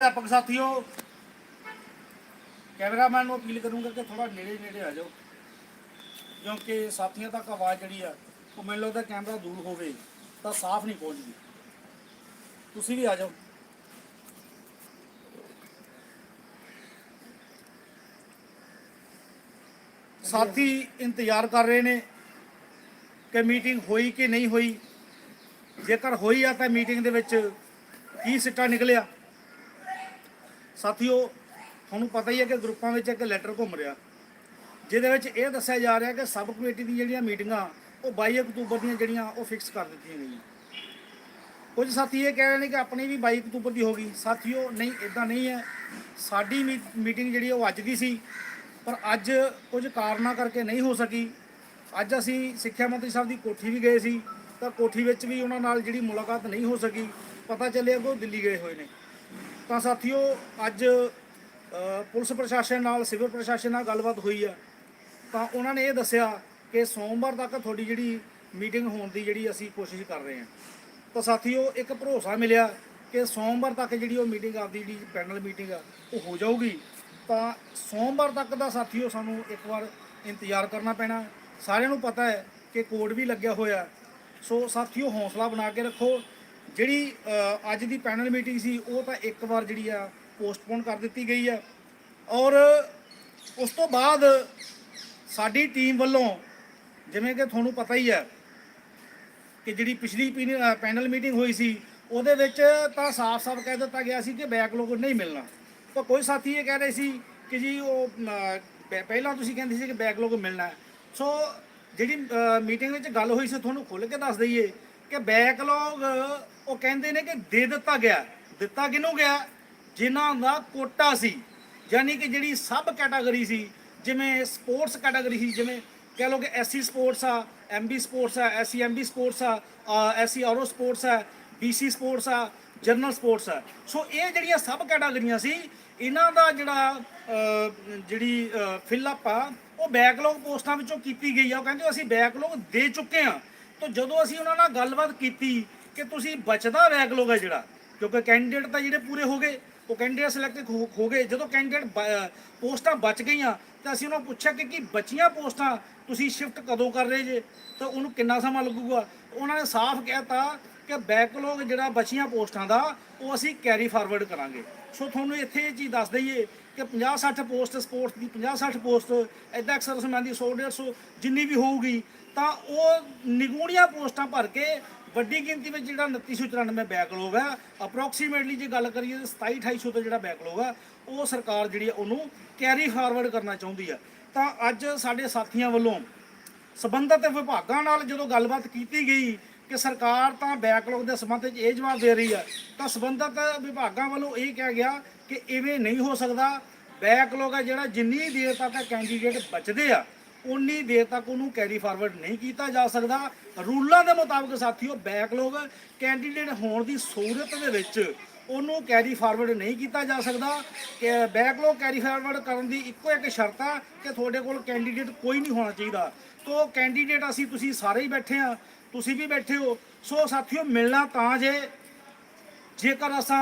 ਅਧਿਆਪਕ ਸਾਥੀਓ ਕੈਮਰਾਮੈਨ ਨੂੰ ਅਪੀਲ ਕਰੂੰਗਾ ਕਿ ਥੋੜਾ ਨੇੜੇ ਨੇੜੇ ਆ ਜਾਓ, ਕਿਉਂਕਿ ਸਾਥੀਆਂ ਤੱਕ ਆਵਾਜ਼ ਜਿਹੜੀ ਆ, ਉਹ ਮੈਨੂੰ ਲੱਗਦਾ ਕੈਮਰਾ ਦੂਰ ਹੋਵੇ, ਤਾਂ ਸਾਫ਼ ਨਹੀਂ ਪਹੁੰਚਦੀ। ਤੁਸੀਂ ਵੀ ਆ ਜਾਓ। ਸਾਥੀ ਇੰਤਜ਼ਾਰ ਕਰ ਰਹੇ ਨੇ ਕਿ ਮੀਟਿੰਗ ਹੋਈ ਕਿ ਨਹੀਂ ਹੋਈ। ਜੇਕਰ ਹੋਈ ਆ ਤਾਂ ਮੀਟਿੰਗ ਦੇ ਵਿੱਚ ਕੀ ਸਿੱਟਾ ਨਿਕਲਿਆ? ਸਾਥੀਓ, ਤੁਹਾਨੂੰ ਪਤਾ ਹੀ ਹੈ ਕਿ ਗਰੁੱਪਾਂ ਵਿੱਚ ਇੱਕ ਲੈਟਰ ਘੁੰਮ ਰਿਹਾ। ਜਿਹਦੇ ਵਿੱਚ ਇਹ ਦੱਸਿਆ ਜਾ ਰਿਹਾ ਕਿ ਸਬ ਕਮੇਟੀ ਦੀਆਂ ਜਿਹੜੀਆਂ ਮੀਟਿੰਗਾਂ, ਉਹ 22 ਅਕਤੂਬਰ ਦੀਆਂ ਜਿਹੜੀਆਂ, ਉਹ ਫਿਕਸ ਕਰ ਦਿੱਤੀਆਂ ਗਈਆਂ। ਕੁਝ ਸਾਥੀ ਇਹ ਕਹਿ ਰਹੇ ਨੇ ਕਿ ਆਪਣੀ ਵੀ 22 ਅਕਤੂਬਰ ਦੀ ਹੋ ਗਈ। ਸਾਥੀਓ, ਨਹੀਂ ਇਦਾਂ ਨਹੀਂ ਹੈ। ਸਾਡੀ ਮੀ- ਮੀਟਿੰਗ ਜਿਹੜੀ ਉਹ ਅੱਜ ਦੀ ਸੀ। ਪਰ ਅੱਜ ਕੁਝ ਕਾਰਨਾਂ ਕਰਕੇ ਨਹੀਂ ਹੋ ਸਕੀ। ਅੱਜ ਅਸੀਂ ਸਿੱਖਿਆ ਮੰਤਰੀ ਸਾਹਿਬ ਦੀ ਕੋਠੀ ਵੀ ਗਏ ਸੀ। ਤਾਂ ਕੋਠੀ ਵਿੱਚ ਵੀ ਉਹਨਾਂ ਨਾਲ ਜਿਹੜੀ ਮੁਲਾਕਾਤ ਨਹੀਂ ਹੋ ਸਕੀ। ਪਤਾ ਚੱਲਿਆ ਕਿ ਉਹ ਦਿੱਲੀ ਗਏ ਹੋਏ ਨੇ। ਤਾਂ ਸਾਥੀਓ, ਅੱਜ ਪੁਲਿਸ ਪ੍ਰਸ਼ਾਸਨ ਨਾਲ, ਸਿਵਲ ਪ੍ਰਸ਼ਾਸਨ ਨਾਲ ਗੱਲਬਾਤ ਹੋਈ ਆ। ਤਾਂ ਉਹਨਾਂ ਨੇ ਇਹ ਦੱਸਿਆ ਕਿ ਸੋਮਵਾਰ ਤੱਕ ਤੁਹਾਡੀ ਜਿਹੜੀ ਮੀਟਿੰਗ ਹੋਣ ਦੀ ਜਿਹੜੀ ਅਸੀਂ ਕੋਸ਼ਿਸ਼ ਕਰ ਰਹੇ ਹਾਂ। ਤਾਂ ਸਾਥੀਓ, ਇੱਕ ਭਰੋਸਾ ਮਿਲਿਆ ਕਿ ਸੋਮਵਾਰ ਤੱਕ ਜਿਹੜੀ ਉਹ ਮੀਟਿੰਗ ਆਪਦੀ ਜਿਹੜੀ ਪੈਨਲ ਮੀਟਿੰਗ ਆ, ਉਹ ਹੋ ਜਾਊਗੀ। ਤਾਂ ਸੋਮਵਾਰ ਤੱਕ ਦਾ ਸਾਥੀਓ, ਸਾਨੂੰ ਇੱਕ ਵਾਰ ਇੰਤਜ਼ਾਰ ਕਰਨਾ ਪੈਣਾ। ਸਾਰਿਆਂ ਨੂੰ ਪਤਾ ਹੈ ਕਿ ਕੋਡ ਵੀ ਲੱਗਿਆ ਹੋਇਆ। ਸੋ ਸਾਥੀਓ, ਹੌਸਲਾ ਬਣਾ ਕੇ ਰੱਖੋ। ਜਿਹੜੀ ਅੱਜ ਦੀ ਪੈਨਲ ਮੀਟਿੰਗ ਸੀ, ਉਹ ਤਾਂ ਇੱਕ ਵਾਰ ਜਿਹੜੀ ਆ ਪੋਸਟਪੋਨ ਕਰ ਦਿੱਤੀ ਗਈ ਆ। ਔਰ ਉਸ ਤੋਂ ਬਾਅਦ ਸਾਡੀ ਟੀਮ ਵੱਲੋਂ ਜਿਵੇਂ ਕਿ ਤੁਹਾਨੂੰ ਪਤਾ ਹੀ ਹੈ ਕਿ ਜਿਹੜੀ ਪਿਛਲੀ ਪੀਨ- ਪੈਨਲ ਮੀਟਿੰਗ ਹੋਈ ਸੀ, ਉਹਦੇ ਵਿੱਚ ਤਾਂ ਸਾਫ਼-ਸਾਫ਼ ਕਹਿ ਦਿੱਤਾ ਗਿਆ ਸੀ ਕਿ ਬੈਕਲੌਗ ਨਹੀਂ ਮਿਲਣਾ। ਤਾਂ ਕੋਈ ਸਾਥੀ ਇਹ ਕਹਿ ਰਹੇ ਸੀ ਕਿ ਜੀ ਉਹ ਪਹਿਲਾਂ ਤੁਸੀਂ ਕਹਿੰਦੇ ਸੀ ਕਿ ਬੈਕਲੌਗ ਮਿਲਣਾ ਸੋ ਜਿਹੜੀ ਮੀਟਿੰਗ ਵਿੱਚ ਗੱਲ ਹੋਈ ਸੀ, ਤੁਹਾਨੂੰ ਖੁੱਲ੍ਹ ਕੇ ਦੱਸ ਦਈਏ ਕਿ ਬੈਕਲੌਗ ਉਹ ਕਹਿੰਦੇ ਨੇ ਕਿ ਦੇ ਦਿੱਤਾ ਗਿਆ। ਦਿੱਤਾ ਕਿਹਨੂੰ ਗਿਆ? ਜਿਨ੍ਹਾਂ ਦਾ ਕੋਟਾ ਸੀ। ਯਾਨੀ ਕਿ ਜਿਹੜੀ ਸਬ ਕੈਟਾਗਰੀ ਸੀ, ਜਿਵੇਂ ਸਪੋਰਟਸ ਕੈਟਾਗਰੀ ਸੀ, ਜਿਵੇਂ ਕਹਿ ਲਓ ਕਿ ਐਸਸੀ ਸਪੋਰਟਸ ਆ ਐਮਬੀ ਸਪੋਰਟਸ ਆ ਐਸਸੀ ਐਮਬੀ ਸਪੋਰਟਸ ਆ ਐਸਸੀ ਆਰਓ ਸਪੋਰਟਸ ਆ ਬੀਸੀ ਸਪੋਰਟਸ ਆ, ਜਨਰਲ ਸਪੋਰਟਸ ਆ। ਸੋ ਇਹ ਜਿਹੜੀਆਂ ਸਬ ਕੈਟਾਗਰੀਆਂ ਸੀ, ਇਹਨਾਂ ਦਾ ਜਿਹੜਾ ਜਿਹੜੀ ਫਿਲ ਅਪ ਆ, ਉਹ ਬੈਕਲੌਗ ਪੋਸਟਾਂ ਵਿੱਚੋਂ ਕੀਤੀ ਗਈ ਆ। ਉਹ ਕਹਿੰਦੇ ਅਸੀਂ ਬੈਕਲੌਗ ਦੇ ਚੁੱਕੇ ਆ। ਤਾਂ ਜਦੋਂ ਅਸੀਂ ਉਹਨਾਂ ਨਾਲ ਗੱਲਬਾਤ ਕੀਤੀ ਕਿ ਤੁਸੀਂ ਬਚਦਾ ਬੈਕਲੌਗ ਹੈ ਜਿਹੜਾ, ਕਿਉਂਕਿ ਕੈਂਡੀਡੇਟ ਤਾਂ ਜਿਹੜੇ ਪੂਰੇ ਹੋ ਗਏ, ਉਹ ਕੈਂਡੀਡੇਟ ਸਿਲੈਕਟ ਹੋ ਗਏ। ਜਦੋਂ ਕੈਂਡੀਡੇਟ ਪੋਸਟਾਂ ਬਚ ਗਈਆਂ, ਤਾਂ ਅਸੀਂ ਉਹਨਾਂ ਨੂੰ ਪੁੱਛਿਆ ਕਿ ਕੀ ਬਚੀਆਂ ਪੋਸਟਾਂ? ਤੁਸੀਂ ਸ਼ਿਫਟ ਕਦੋਂ ਕਰ ਰਹੇ ਜੇ? ਤਾਂ ਉਹਨੂੰ ਕਿੰਨਾ ਸਮਾਂ ਲੱਗੂਗਾ? ਉਹਨਾਂ ਨੇ ਸਾਫ਼ ਕਹਿਤਾ ਕਿ ਬੈਕਲੌਗ ਜਿਹੜਾ ਬਚੀਆਂ ਪੋਸਟਾਂ ਦਾ, ਉਹ ਅਸੀਂ ਕੈਰੀ ਫਾਰਵਰਡ ਕਰਾਂਗੇ। ਸੋ ਤੁਹਾਨੂੰ ਇੱਥੇ ਇਹ ਚੀਜ਼ ਦੱਸ ਦਈਏ ਕਿ 50 60 ਪੋਸਟ ਸਪੋਰਟਸ ਦੀ 50 60 ਪੋਸਟ ਐਦਾਂ ਸਮਾਂ ਦੀ 100 150 ਜਿੰਨੀ ਵੀ ਹੋਊਗੀ, ਤਾਂ ਉਹ ਨਿਗੂਣੀਆਂ ਪੋਸਟਾਂ ਭਰ ਕੇ ਵੱਡੀ ਗਿਣਤੀ ਵਿੱਚ ਜਿਹੜਾ 2994 ਬੈਕਲੌਗ ਹੈ ਅਪਰੋਕਸੀਮੇਟਲੀ ਜੇ ਗੱਲ ਕਰੀਏ ਤਾਂ 27 2800 ਤੋਂ ਜਿਹੜਾ ਬੈਕਲੌਗ ਹੈ, ਉਹ ਸਰਕਾਰ ਜਿਹੜੀ ਹੈ ਉਹਨੂੰ ਕੈਰੀ ਫਾਰਵਰਡ ਕਰਨਾ ਚਾਹੁੰਦੀ ਆ ਤਾਂ ਅੱਜ ਸਾਡੇ ਸਾਥੀਆਂ ਵੱਲੋਂ ਸਬੰਧਤ ਵਿਭਾਗਾਂ ਨਾਲ ਜਦੋਂ ਗੱਲਬਾਤ ਕੀਤੀ ਗਈ ਕਿ ਸਰਕਾਰ ਤਾਂ ਬੈਕਲੌਗ ਦੇ ਸੰਬੰਧ ਵਿੱਚ ਇਹ ਜਵਾਬ ਦੇ ਰਹੀ ਆ ਤਾਂ ਸਬੰਧਤ ਵਿਭਾਗਾਂ ਵੱਲੋਂ ਇਹ ਕਿਹਾ ਗਿਆ ਕਿ ਇਵੇਂ ਨਹੀਂ ਹੋ ਸਕਦਾ। ਬੈਕਲੌਗ ਹੈ ਜਿਹੜਾ ਜਿੰਨੀ ਦੇਰ ਤੱਕ ਕੈਂਡੀਡੇਟ ਬਚਦੇ ਆ ਉਨੀ ਦੇਰ ਤੱਕ ਉਹਨੂੰ ਕੈਰੀ ਫਾਰਵਰਡ ਨਹੀਂ ਕੀਤਾ ਜਾ ਸਕਦਾ। ਰੂਲਾਂ ਦੇ ਮੁਤਾਬਕ ਸਾਥੀਓ ਬੈਕਲੌਗ ਕੈਂਡੀਡੇਟ ਹੋਣ ਦੀ ਸਹੂਲਤ ਦੇ ਵਿੱਚ ਉਹਨੂੰ ਕੈਰੀ ਫਾਰਵਰਡ ਨਹੀਂ ਕੀਤਾ ਜਾ ਸਕਦਾ। ਕਿ ਬੈਕਲੌਗ ਕੈਰੀ ਫਾਰਵਰਡ ਕਰਨ ਦੀ ਇੱਕੋ ਇੱਕ ਸ਼ਰਤ ਆ ਕਿ ਤੁਹਾਡੇ ਕੋਲ ਕੈਂਡੀਡੇਟ ਕੋਈ ਨਹੀਂ ਹੋਣਾ ਚਾਹੀਦਾ। ਤੋ ਕੈਂਡੀਡੇਟ ਅਸੀਂ ਤੁਸੀਂ ਸਾਰੇ ਹੀ ਬੈਠੇ ਆ, ਤੁਸੀਂ ਵੀ ਬੈਠੇ ਹੋ। ਸੋ ਸਾਥੀਓ, ਮਿਲਣਾ ਤਾਂ ਜੇ ਜੇਕਰ ਅਸਾਂ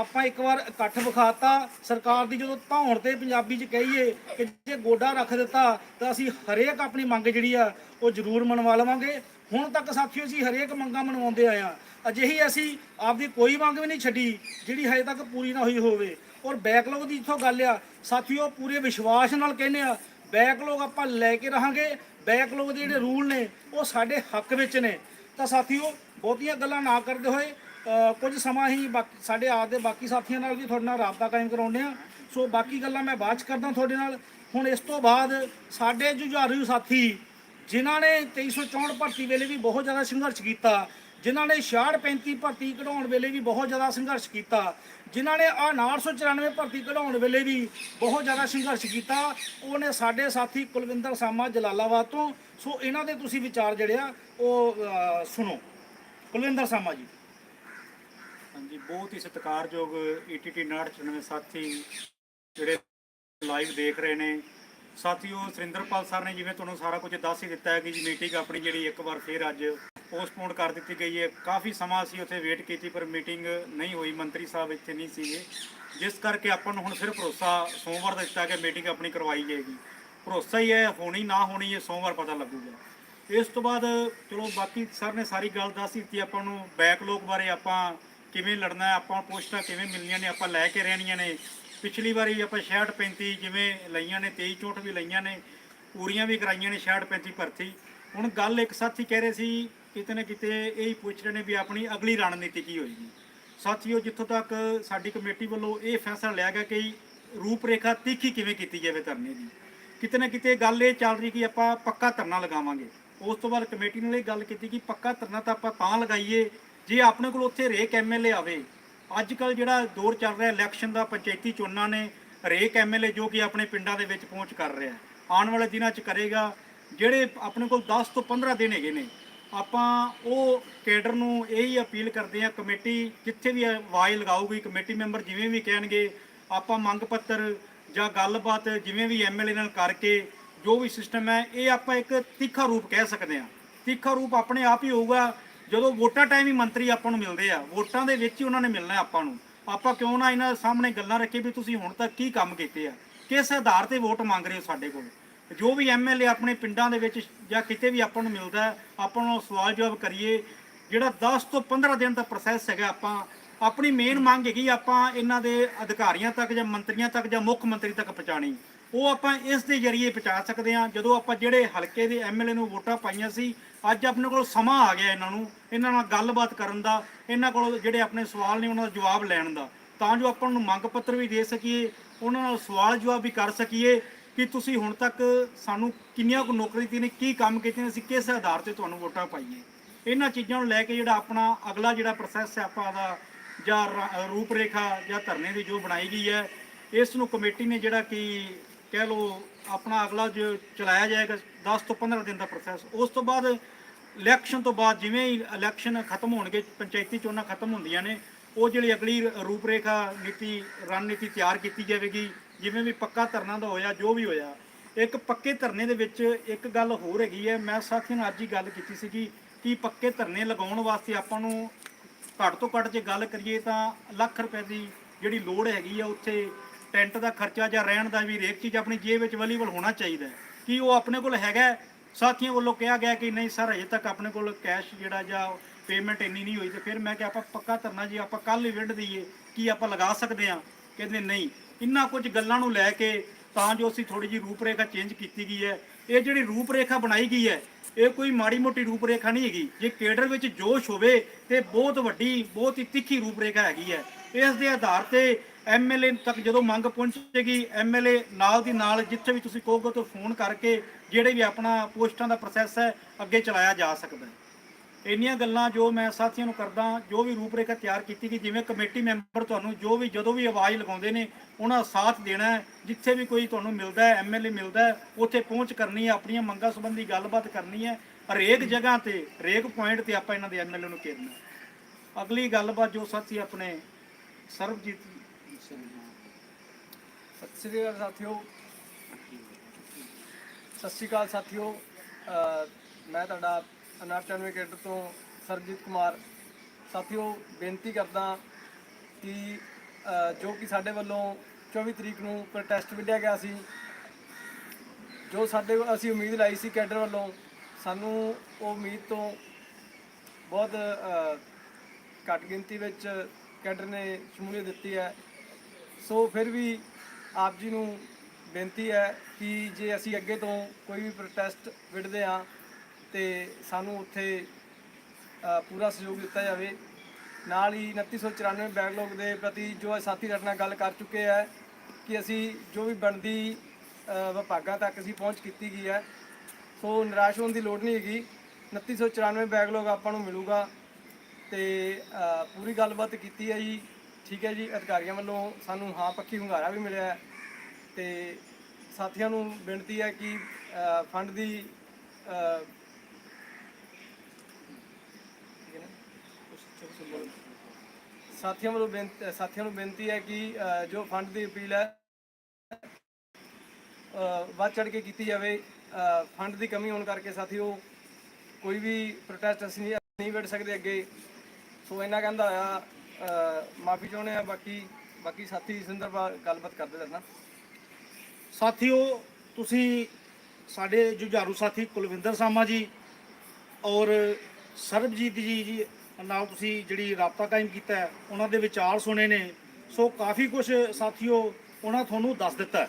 ਆਪਾਂ ਇੱਕ ਵਾਰ ਇਕੱਠ ਵਿਖਾਤਾ, ਸਰਕਾਰ ਦੀ ਜਦੋਂ ਧੌਣ ਤੇ ਪੰਜਾਬੀ ਚ ਕਹੀਏ ਕਿ ਜੇ ਗੋਡਾ ਰੱਖ ਦਿੱਤਾ, ਤਾਂ ਅਸੀਂ ਹਰੇਕ ਆਪਣੀ ਮੰਗ ਜਿਹੜੀ ਆ, ਉਹ ਜ਼ਰੂਰ ਮਨਵਾ ਲਵਾਂਗੇ। ਹੁਣ ਤੱਕ ਸਾਥੀਓ, ਅਸੀਂ ਹਰੇਕ ਮੰਗਾਂ ਮਨਵਾਉਂਦੇ ਆਏ ਆ ਅਜਿਹੀ ਅਸੀਂ ਆਪਦੀ ਕੋਈ ਮੰਗ ਵੀ ਨਹੀਂ ਛੱਡੀ, ਜਿਹੜੀ ਹਜੇ ਤੱਕ ਪੂਰੀ ਨਾ ਹੋਈ ਹੋਵੇ। ਔਰ ਬੈਕਲੌਗ ਦੀ ਇੱਥੋਂ ਗੱਲ ਆ, ਸਾਥੀਓ, ਪੂਰੇ ਵਿਸ਼ਵਾਸ ਨਾਲ ਕਹਿੰਦੇ ਆ ਬੈਕਲੌਗ ਆਪਾਂ ਲੈ ਕੇ ਰਹਾਂਗੇ। ਬੈਕਲੌਗ ਦੇ ਜਿਹੜੇ ਰੂਲ ਨੇ, ਉਹ ਸਾਡੇ ਹੱਕ ਵਿੱਚ ਨੇ। ਤਾਂ ਸਾਥੀਓ, ਬਹੁਤੀਆਂ ਗੱਲਾਂ ਨਾ ਕਰਦੇ ਹੋਏ ਕੁਝ ਸਮਾਂ ਹੀ ਬਾਕੀ ਸਾਡੇ ਆਪ ਦੇ ਬਾਕੀ ਸਾਥੀਆਂ ਨਾਲ ਵੀ ਤੁਹਾਡੇ ਨਾਲ ਰਾਬਤਾ ਕਾਇਮ ਕਰਾਉਂਦੇ ਆ ਸੋ ਬਾਕੀ ਗੱਲਾਂ ਮੈਂ ਬਾਅਦ ਚ ਕਰਦਾ ਤੁਹਾਡੇ ਨਾਲ। ਹੁਣ ਇਸ ਤੋਂ ਬਾਅਦ ਸਾਡੇ ਜੁਝਾਰੂ ਸਾਥੀ, ਜਿਨ੍ਹਾਂ ਨੇ 2364 ਭਰਤੀ ਵੇਲੇ ਵੀ ਬਹੁਤ ਜ਼ਿਆਦਾ ਸੰਘਰਸ਼ ਕੀਤਾ, ਜਿਨ੍ਹਾਂ ਨੇ 6635 ਭਰਤੀ ਕਢਾਉਣ ਵੇਲੇ ਵੀ ਬਹੁਤ ਜ਼ਿਆਦਾ ਸੰਘਰਸ਼ ਕੀਤਾ, ਜਿਨ੍ਹਾਂ ਨੇ ਆ 994 ਭਰਤੀ ਕਢਾਉਣ ਵੇਲੇ ਵੀ ਬਹੁਤ ਜ਼ਿਆਦਾ ਸੰਘਰਸ਼ ਕੀਤਾ ਉਹਨੇ ਸਾਡੇ ਸਾਥੀ ਕੁਲਵਿੰਦਰ ਸਾਮਾ ਜਲਾਲਾਬਾਦ ਤੋਂ। ਸੋ ਇਹਨਾਂ ਦੇ ਤੁਸੀਂ ਵਿਚਾਰ ਜਿਹੜੇ ਆ, ਉਹ ਸੁਣੋ। ਕੁਲਵਿੰਦਰ ਸਾਮਾ ਜੀ। ਬਹੁਤ ਹੀ ਸਤਿਕਾਰਯੋਗ ਈਟੀਟੀ 994 ਸਾਥੀ ਜਿਹੜੇ ਲਾਈਵ ਦੇਖ ਰਹੇ ਨੇ। ਸਾਥੀਓ, ਸੁਰਿੰਦਰਪਾਲ ਸਰ ਨੇ ਜਿਵੇਂ ਤੁਹਾਨੂੰ ਸਾਰਾ ਕੁਝ ਦੱਸ ਹੀ ਦਿੱਤਾ ਹੈ ਕਿ ਜੀ ਮੀਟਿੰਗ ਆਪਣੀ ਜਿਹੜੀ ਇੱਕ ਵਾਰ ਫੇਰ ਅੱਜ ਪੋਸਟਪੋਨ ਕਰ ਦਿੱਤੀ ਗਈ ਹੈ। ਕਾਫੀ ਸਮਾਂ ਅਸੀਂ ਉੱਥੇ ਵੇਟ ਕੀਤੀ, ਪਰ ਮੀਟਿੰਗ ਨਹੀਂ ਹੋਈ। ਮੰਤਰੀ ਸਾਹਿਬ ਇੱਥੇ ਨਹੀਂ ਸੀਗੇ। ਜਿਸ ਕਰਕੇ ਆਪਾਂ ਨੂੰ ਹੁਣ ਫਿਰ ਭਰੋਸਾ ਸੋਮਵਾਰ ਦਾ ਦਿੱਤਾ ਕਿ ਮੀਟਿੰਗ ਆਪਣੀ ਕਰਵਾਈ ਜਾਏਗੀ। ਭਰੋਸਾ ਹੀ ਹੈ, ਹੋਣੀ ਨਾ ਹੋਣੀ ਇਹ ਸੋਮਵਾਰ ਪਤਾ ਲੱਗੂਗਾ। ਇਸ ਤੋਂ ਬਾਅਦ ਚਲੋ ਬਾਕੀ ਸਰ ਨੇ ਸਾਰੀ ਗੱਲ ਦੱਸ ਦਿੱਤੀ, ਆਪਾਂ ਨੂੰ ਬੈਕਲੋਗ ਬਾਰੇ ਆਪਾਂ ਕਿਵੇਂ ਲੜਨਾ ਆਪਾਂ ਪੋਸਟਾਂ ਕਿਵੇਂ ਮਿਲਣੀਆਂ ਨੇ, ਆਪਾਂ ਲੈ ਕੇ ਰਹਿਣੀਆਂ ਨੇ। ਪਿਛਲੀ ਵਾਰੀ ਆਪਾਂ 66 35 ਜਿਵੇਂ ਲਈਆਂ ਨੇ 23 64 ਵੀ ਲਈਆਂ ਨੇ, ਪੂਰੀਆਂ ਵੀ ਕਰਾਈਆਂ ਨੇ 66 35 ਭਰਤੀ। ਹੁਣ ਗੱਲ ਇੱਕ ਸਾਥੀ ਕਹਿ ਰਹੇ ਸੀ, ਕਿਤੇ ਨਾ ਕਿਤੇ ਇਹ ਹੀ ਪੁੱਛ ਰਹੇ ਨੇ ਵੀ ਆਪਣੀ ਅਗਲੀ ਰਣਨੀਤੀ ਕੀ ਹੋਏਗੀ। ਸਾਥੀਓ ਜਿੱਥੋਂ ਤੱਕ ਸਾਡੀ ਕਮੇਟੀ ਵੱਲੋਂ ਇਹ ਫੈਸਲਾ ਲਿਆ ਗਿਆ ਕਿ ਰੂਪਰੇਖਾ ਤਿੱਖੀ ਕਿਵੇਂ ਕੀਤੀ ਜਾਵੇ ਧਰਨੇ ਦੀ। ਕਿਤੇ ਨਾ ਕਿਤੇ ਗੱਲ ਇਹ ਚੱਲ ਰਹੀ ਕਿ ਆਪਾਂ ਪੱਕਾ ਧਰਨਾ ਲਗਾਵਾਂਗੇ। ਉਸ ਤੋਂ ਬਾਅਦ ਕਮੇਟੀ ਨੇ ਇਹ ਗੱਲ ਕੀਤੀ ਕਿ ਪੱਕਾ ਧਰਨਾ ਤਾਂ ਆਪਾਂ ਤਾਂ ਲਗਾਈਏ ਜੇ ਆਪਣੇ ਕੋਲ ਉੱਥੇ ਹਰੇਕ ਐਮਐਲਏ ਆਵੇ ਅੱਜ ਕੱਲ ਜਿਹੜਾ ਦੌਰ ਚੱਲ ਰਿਹਾ ਇਲੈਕਸ਼ਨ ਦਾ, ਪੰਚਾਇਤੀ ਚੋਣਾਂ ਨੇ ਹਰੇਕ ਐਮਐਲਏ ਜੋ ਕਿ ਆਪਣੇ ਪਿੰਡਾਂ ਦੇ ਵਿੱਚ ਪਹੁੰਚ ਕਰ ਰਿਹਾ ਆਉਣ ਵਾਲੇ ਦਿਨਾਂ 'ਚ ਕਰੇਗਾ, ਜਿਹੜੇ ਆਪਣੇ ਕੋਲ 10 ਤੋਂ 15 ਦਿਨ ਹੈਗੇ ਨੇ, ਆਪਾਂ ਉਹ ਕੇਡਰ ਨੂੰ ਇਹੀ ਅਪੀਲ ਕਰਦੇ ਆ ਕਮੇਟੀ ਜਿੱਥੇ ਵੀ ਆਵਾਜ਼ ਲਗਾਊਗੀ, ਕਮੇਟੀ ਮੈਂਬਰ ਜਿਵੇਂ ਵੀ ਕਹਿਣਗੇ, ਆਪਾਂ ਮੰਗ ਪੱਤਰ ਜਾਂ ਗੱਲਬਾਤ ਜਿਵੇਂ ਵੀ ਐਮਐਲਏ ਨਾਲ ਕਰਕੇ ਜੋ ਵੀ ਸਿਸਟਮ ਹੈ, ਇਹ ਆਪਾਂ ਇੱਕ ਤਿੱਖਾ ਰੂਪ ਕਹਿ ਸਕਦੇ ਆ ਤਿੱਖਾ ਰੂਪ ਆਪਣੇ ਆਪ ਹੀ ਹੋਊਗਾ ਜਦੋਂ ਵੋਟਾਂ ਟਾਈਮ ਹੀ ਮੰਤਰੀ ਆਪਾਂ ਨੂੰ ਮਿਲਦੇ ਆ, ਵੋਟਾਂ ਦੇ ਵਿੱਚ ਹੀ ਉਹਨਾਂ ਨੇ ਮਿਲਣਾ ਆਪਾਂ ਨੂੰ। ਆਪਾਂ ਕਿਉਂ ਨਾ ਇਹਨਾਂ ਦੇ ਸਾਹਮਣੇ ਗੱਲਾਂ ਰੱਖੇ ਵੀ ਤੁਸੀਂ ਹੁਣ ਤੱਕ ਕੀ ਕੰਮ ਕੀਤੇ ਆ? ਕਿਸ ਆਧਾਰ ਤੇ ਵੋਟ ਮੰਗ ਰਹੇ ਹੋ ਸਾਡੇ ਕੋਲ? ਜੋ ਵੀ ਐਮਐਲਏ ਆਪਣੇ ਪਿੰਡਾਂ ਦੇ ਵਿੱਚ ਜਾਂ ਕਿਤੇ ਵੀ ਆਪਾਂ ਨੂੰ ਮਿਲਦਾ, ਆਪਾਂ ਨੂੰ ਸਵਾਲ ਜਵਾਬ ਕਰੀਏ, ਜਿਹੜਾ 10 ਤੋਂ 15 ਦਿਨ ਦਾ ਪ੍ਰੋਸੈਸ ਹੈਗਾ ਆਪਾਂ, ਆਪਣੀ ਮੇਨ ਮੰਗ ਹੈਗੀ ਆਪਾਂ ਇਹਨਾਂ ਦੇ ਅਧਿਕਾਰੀਆਂ ਤੱਕ ਜਾਂ ਮੰਤਰੀਆਂ ਤੱਕ ਜਾਂ ਮੁੱਖ ਮੰਤਰੀ ਤੱਕ ਪਹੁੰਚਾਣੀ ਉਹ ਆਪਾਂ ਇਸ ਦੇ ਜ਼ਰੀਏ ਪਹੁੰਚਾ ਸਕਦੇ ਹਾਂ। ਜਦੋਂ ਆਪਾਂ ਜਿਹੜੇ ਹਲਕੇ ਦੇ ਐਮਐਲਏ ਨੂੰ ਵੋਟਾਂ ਪਾਈਆਂ ਸੀ, ਅੱਜ ਆਪਣੇ ਕੋਲ ਸਮਾਂ ਆ ਗਿਆ ਇਹਨਾਂ ਨੂੰ, ਇਹਨਾਂ ਨਾਲ ਗੱਲਬਾਤ ਕਰਨ ਦਾ, ਇਹਨਾਂ ਕੋਲ ਜਿਹੜੇ ਆਪਣੇ ਸਵਾਲ ਨੇ ਉਹਨਾਂ ਦਾ ਜਵਾਬ ਲੈਣ ਦਾ। ਤਾਂ ਜੋ ਆਪਾਂ ਨੂੰ ਮੰਗ ਪੱਤਰ ਵੀ ਦੇ ਸਕੀਏ, ਉਹਨਾਂ ਨਾਲ ਸਵਾਲ ਜਵਾਬ ਵੀ ਕਰ ਸਕੀਏ ਕਿ ਤੁਸੀਂ ਹੁਣ ਤੱਕ ਸਾਨੂੰ ਕਿੰਨੀਆਂ ਕੁ ਨੌਕਰੀ ਦਿੱਤੀ ਨੇ, ਕੀ ਕੰਮ ਕੀਤੇ ਨੇ, ਅਸੀਂ ਕਿਸ ਆਧਾਰ ਤੇ ਤੁਹਾਨੂੰ ਵੋਟਾਂ ਪਾਈਏ ਇਹਨਾਂ ਚੀਜ਼ਾਂ ਨੂੰ ਲੈ ਕੇ ਜਿਹੜਾ ਆਪਣਾ ਅਗਲਾ ਜਿਹੜਾ ਪ੍ਰੋਸੈਸ ਹੈ, ਆਪਾਂ ਦਾ ਜਾਂ ਰ- ਰੂਪਰੇਖਾ ਜਾਂ ਧਰਨੇ ਦੀ ਜੋ ਬਣਾਈ ਗਈ ਹੈ, ਇਸ ਨੂੰ ਕਮੇਟੀ ਨੇ ਜਿਹੜਾ ਕਿ ਕਹਿ ਲਓ ਆਪਣਾ ਅਗਲਾ ਜੋ ਚਲਾਇਆ ਜਾਏਗਾ 10 ਤੋਂ 15 ਦਿਨ ਦਾ ਪ੍ਰੋਸੈਸ ਉਸ ਤੋਂ ਬਾਅਦ ਇਲੈਕਸ਼ਨ ਤੋਂ ਬਾਅਦ ਜਿਵੇਂ ਹੀ ਇਲੈਕਸ਼ਨ ਖਤਮ ਹੋਣਗੇ, ਪੰਚਾਇਤੀ ਚੋਣਾਂ ਖਤਮ ਹੁੰਦੀਆਂ ਨੇ, ਉਹ ਜਿਹੜੀ ਅਗਲੀ ਰੂਪਰੇਖਾ ਨੀਤੀ, ਰਣਨੀਤੀ ਤਿਆਰ ਕੀਤੀ ਜਾਵੇਗੀ, ਜਿਵੇਂ ਵੀ ਪੱਕਾ ਧਰਨਾ ਦਾ ਹੋਇਆ, ਜੋ ਵੀ ਹੋਇਆ, ਇੱਕ ਪੱਕੇ ਧਰਨੇ ਦੇ ਵਿੱਚ ਇੱਕ ਗੱਲ ਹੋਰ ਹੈਗੀ ਹੈ, ਮੈਂ ਸਾਥੀਆਂ ਨਾਲ ਅੱਜ ਹੀ ਗੱਲ ਕੀਤੀ ਸੀਗੀ ਕਿ ਪੱਕੇ ਧਰਨੇ ਲਗਾਉਣ ਵਾਸਤੇ ਆਪਾਂ ਨੂੰ ਘੱਟ ਤੋਂ ਘੱਟ ਜੇ ਗੱਲ ਕਰੀਏ ਤਾਂ ਲੱਖ ਰੁਪਏ ਦੀ ਜਿਹੜੀ ਲੋੜ ਹੈਗੀ ਆ, ਉੱਥੇ ਟੈਂਟ ਦਾ ਖਰਚਾ ਜਾਂ ਰਹਿਣ ਦਾ ਵੀ ਹਰੇਕ ਚੀਜ਼ ਆਪਣੀ ਜੇਬ ਵਿੱਚ ਅਵੇਲੇਬਲ ਹੋਣਾ ਚਾਹੀਦਾ ਹੈ। ਕੀ ਉਹ ਆਪਣੇ ਕੋਲ ਹੈਗਾ ਸਾਥੀਆਂ ਵੱਲੋਂ ਕਿਹਾ ਗਿਆ ਕਿ ਨਹੀਂ ਸਰ ਅਜੇ ਤੱਕ ਆਪਣੇ ਕੋਲ ਕੈਸ਼ ਜਿਹੜਾ ਜਾਂ ਪੇਮੈਂਟ ਇੰਨੀ ਨਹੀਂ ਹੋਈ ਤੇ ਫਿਰ ਮੈਂ ਕਿਹਾ, ਆਪਾਂ ਪੱਕਾ ਧਰਨਾ ਜੀ, ਆਪਾਂ ਕੱਲ ਹੀ ਵਿੰਡ ਦਈਏ। ਕੀ ਆਪਾਂ ਲਗਾ ਸਕਦੇ ਹਾਂ? ਕਹਿੰਦੇ, ਨਹੀਂ। ਇੰਨਾ ਕੁਝ ਗੱਲਾਂ ਨੂੰ ਲੈ ਕੇ ਤਾਂ ਜੋ ਅਸੀਂ ਥੋੜੀ ਜਿਹੀ ਰੂਪਰੇਖਾ ਚੇਂਜ ਕੀਤੀ ਗਈ ਹੈ। ਇਹ ਜਿਹੜੀ ਰੂਪਰੇਖਾ ਬਣਾਈ ਗਈ ਹੈ, ਇਹ ਕੋਈ ਮਾੜੀ ਮੋਟੀ ਰੂਪਰੇਖਾ ਨਹੀਂ ਹੈਗੀ। ਜੇ ਕੇਡਰ ਵਿੱਚ ਜੋਸ਼ ਹੋਵੇ ਤੇ ਬਹੁਤ ਵੱਡੀ, ਬਹੁਤ ਹੀ ਤਿੱਖੀ ਰੂਪਰੇਖਾ ਹੈਗੀ ਹੈ। ਇਸ ਦੇ ਆਧਾਰ ਤੇ ਐਮਐਲਏ ਤੱਕ ਜਦੋਂ ਮੰਗ ਪਹੁੰਚੇਗੀ ਐਮਐਲਏ ਨਾਲ ਦੀ ਨਾਲ ਜਿੱਥੇ ਵੀ ਤੁਸੀਂ ਕਹੋਗੇ ਤਾਂ ਫੋਨ ਕਰਕੇ ਜਿਹੜੇ ਵੀ ਆਪਣਾ ਪੋਸਟਾਂ ਦਾ ਪ੍ਰੋਸੈਸ ਹੈ, ਅੱਗੇ ਚਲਾਇਆ ਜਾ ਸਕਦਾ ਹੈ। ਇੰਨੀਆਂ ਗੱਲਾਂ ਜੋ ਮੈਂ ਸਾਥੀਆਂ ਨੂੰ ਕਰਦਾ, ਜੋ ਵੀ ਰੂਪਰੇਖਾ ਤਿਆਰ ਕੀਤੀ ਗਈ, ਜਿਵੇਂ ਕਮੇਟੀ ਮੈਂਬਰ ਤੁਹਾਨੂੰ ਜੋ ਵੀ, ਜਦੋਂ ਵੀ ਆਵਾਜ਼ ਲਗਾਉਂਦੇ ਨੇ, ਉਹਨਾਂ ਦਾ ਸਾਥ ਦੇਣਾ ਜਿੱਥੇ ਵੀ ਕੋਈ ਤੁਹਾਨੂੰ ਮਿਲਦਾ ਹੈ ਐਮਐਲਏ ਮਿਲਦਾ ਹੈ, ਉੱਥੇ ਪਹੁੰਚ ਕਰਨੀ ਹੈ, ਆਪਣੀਆਂ ਮੰਗਾਂ ਸੰਬੰਧੀ ਗੱਲਬਾਤ ਕਰਨੀ ਹੈ। ਹਰੇਕ ਜਗ੍ਹਾ ਤੇ, ਹਰੇਕ ਪੁਆਇੰਟ ਤੇ ਆਪਾਂ ਇਹਨਾਂ ਦੇ ਐਮਐਲਏ ਨੂੰ ਘੇਰਨਾ ਅਗਲੀ ਗੱਲਬਾਤ ਜੋ ਸਾਥੀ ਆਪਣੇ ਸਰਬਜੀਤ ਸ੍ਰੀ ਅਕਾਲ ਸਾਥੀਓ। ਸਤਿ ਸ੍ਰੀ ਅਕਾਲ ਸਾਥੀਓ। ਮੈਂ ਤੁਹਾਡਾ ਅਨਾਰ ਚੈਨਲ ਕੇਡਰ ਤੋਂ ਸਰਜੀਤ ਕੁਮਾਰ। ਸਾਥੀਓ, ਬੇਨਤੀ ਕਰਦਾ ਕਿ ਜੋ ਕਿ ਸਾਡੇ ਵੱਲੋਂ 24 ਤਰੀਕ ਨੂੰ ਪ੍ਰੋਟੈਸਟ ਵਿੱਢਿਆ ਗਿਆ ਸੀ, ਜੋ ਸਾਡੇ ਅਸੀਂ ਉਮੀਦ ਲਾਈ ਸੀ ਕੈਡਰ ਵੱਲੋਂ, ਸਾਨੂੰ ਉਹ ਉਮੀਦ ਤੋਂ ਬਹੁਤ ਘੱਟ ਗਿਣਤੀ ਵਿੱਚ ਕੈਡਰ ਨੇ ਸ਼ਮੂਲੀਅਤ ਦਿੱਤੀ ਹੈ। ਸੋ ਫਿਰ ਵੀ ਆਪ ਜੀ ਨੂੰ ਬੇਨਤੀ ਹੈ ਕਿ ਜੇ ਅਸੀਂ ਅੱਗੇ ਤੋਂ ਕੋਈ ਵੀ ਪ੍ਰੋਟੈਸਟ ਵਿੜਦੇ ਹਾਂ ਤੇ ਸਾਨੂੰ ਉੱਥੇ ਪੂਰਾ ਸਹਿਯੋਗ ਦਿੱਤਾ ਜਾਵੇ। ਨਾਲ ਹੀ 2994 ਬੈਕਲੌਗ ਦੇ ਪ੍ਰਤੀ ਜੋ ਇਹ ਸਾਥੀ ਸਾਡੇ ਨਾਲ ਗੱਲ ਕਰ ਚੁੱਕੇ ਹੈ ਕਿ ਅਸੀਂ ਜੋ ਵੀ ਬਣਦੀ ਵਿਭਾਗਾਂ ਤੱਕ ਅਸੀਂ ਪਹੁੰਚ ਕੀਤੀ ਗਈ ਹੈ, ਸੋ ਨਿਰਾਸ਼ ਹੋਣ ਦੀ ਲੋੜ ਨਹੀਂ ਹੈਗੀ। 2994 ਬੈਕਲੌਗ ਆਪਾਂ ਨੂੰ ਮਿਲੂਗਾ ਤੇ ਪੂਰੀ ਗੱਲਬਾਤ ਕੀਤੀ ਹੈ ਜੀ। ਠੀਕ ਹੈ ਜੀ, ਅਧਿਕਾਰੀਆਂ ਵੱਲੋਂ ਸਾਨੂੰ ਹਾਂ ਪੱਕੀ ਹੁੰਗਾਰਾ ਵੀ ਮਿਲਿਆ ਹੈ ਤੇ ਸਾਥੀਆਂ ਨੂੰ ਬੇਨਤੀ ਹੈ ਕਿ ਫੰਡ ਦੀ ਸਾਥੀਆਂ ਵੱਲੋਂ ਬੇਨਤੀ ਸਾਥੀਆਂ ਨੂੰ ਬੇਨਤੀ ਹੈ ਕਿ ਜੋ ਫੰਡ ਦੀ ਅਪੀਲ ਹੈ ਵੱਧ ਚੜ ਕੇ ਕੀਤੀ ਜਾਵੇ। ਫੰਡ ਦੀ ਕਮੀ ਹੋਣ ਕਰਕੇ ਸਾਥੀਓ, ਕੋਈ ਵੀ ਪ੍ਰੋਟੈਸਟ ਅਸੀਂ ਨਹੀਂ ਨਹੀਂ ਸਕਦੇ ਅੱਗੇ। ਸੋ ਇਹਨਾਂ ਕਹਿੰਦਾ ਆ ਮਾਫੀ ਚਾਹੁੰਦੇ ਆ ਬਾਕੀ ਬਾਕੀ ਸਾਥੀ ਸਿੰਦਰਪਾਲ ਗੱਲਬਾਤ ਕਰਦੇ ਰਹਿਣਾ। ਸਾਥੀਓ ਤੁਸੀਂ ਸਾਡੇ ਜੁਝਾਰੂ ਸਾਥੀ ਕੁਲਵਿੰਦਰ ਸਾਮਾ ਜੀ ਔਰ ਸਰਬਜੀਤ ਜੀ ਜੀ ਨਾਲ ਤੁਸੀਂ ਜਿਹੜੀ ਰਾਬਤਾ ਕਾਇਮ ਕੀਤਾ ਹੈ, ਉਹਨਾਂ ਦੇ ਵਿਚਾਰ ਸੁਣੇ ਨੇ। ਸੋ ਕਾਫੀ ਕੁਝ ਸਾਥੀਓ ਉਹਨਾਂ ਤੁਹਾਨੂੰ ਦੱਸ ਦਿੱਤਾ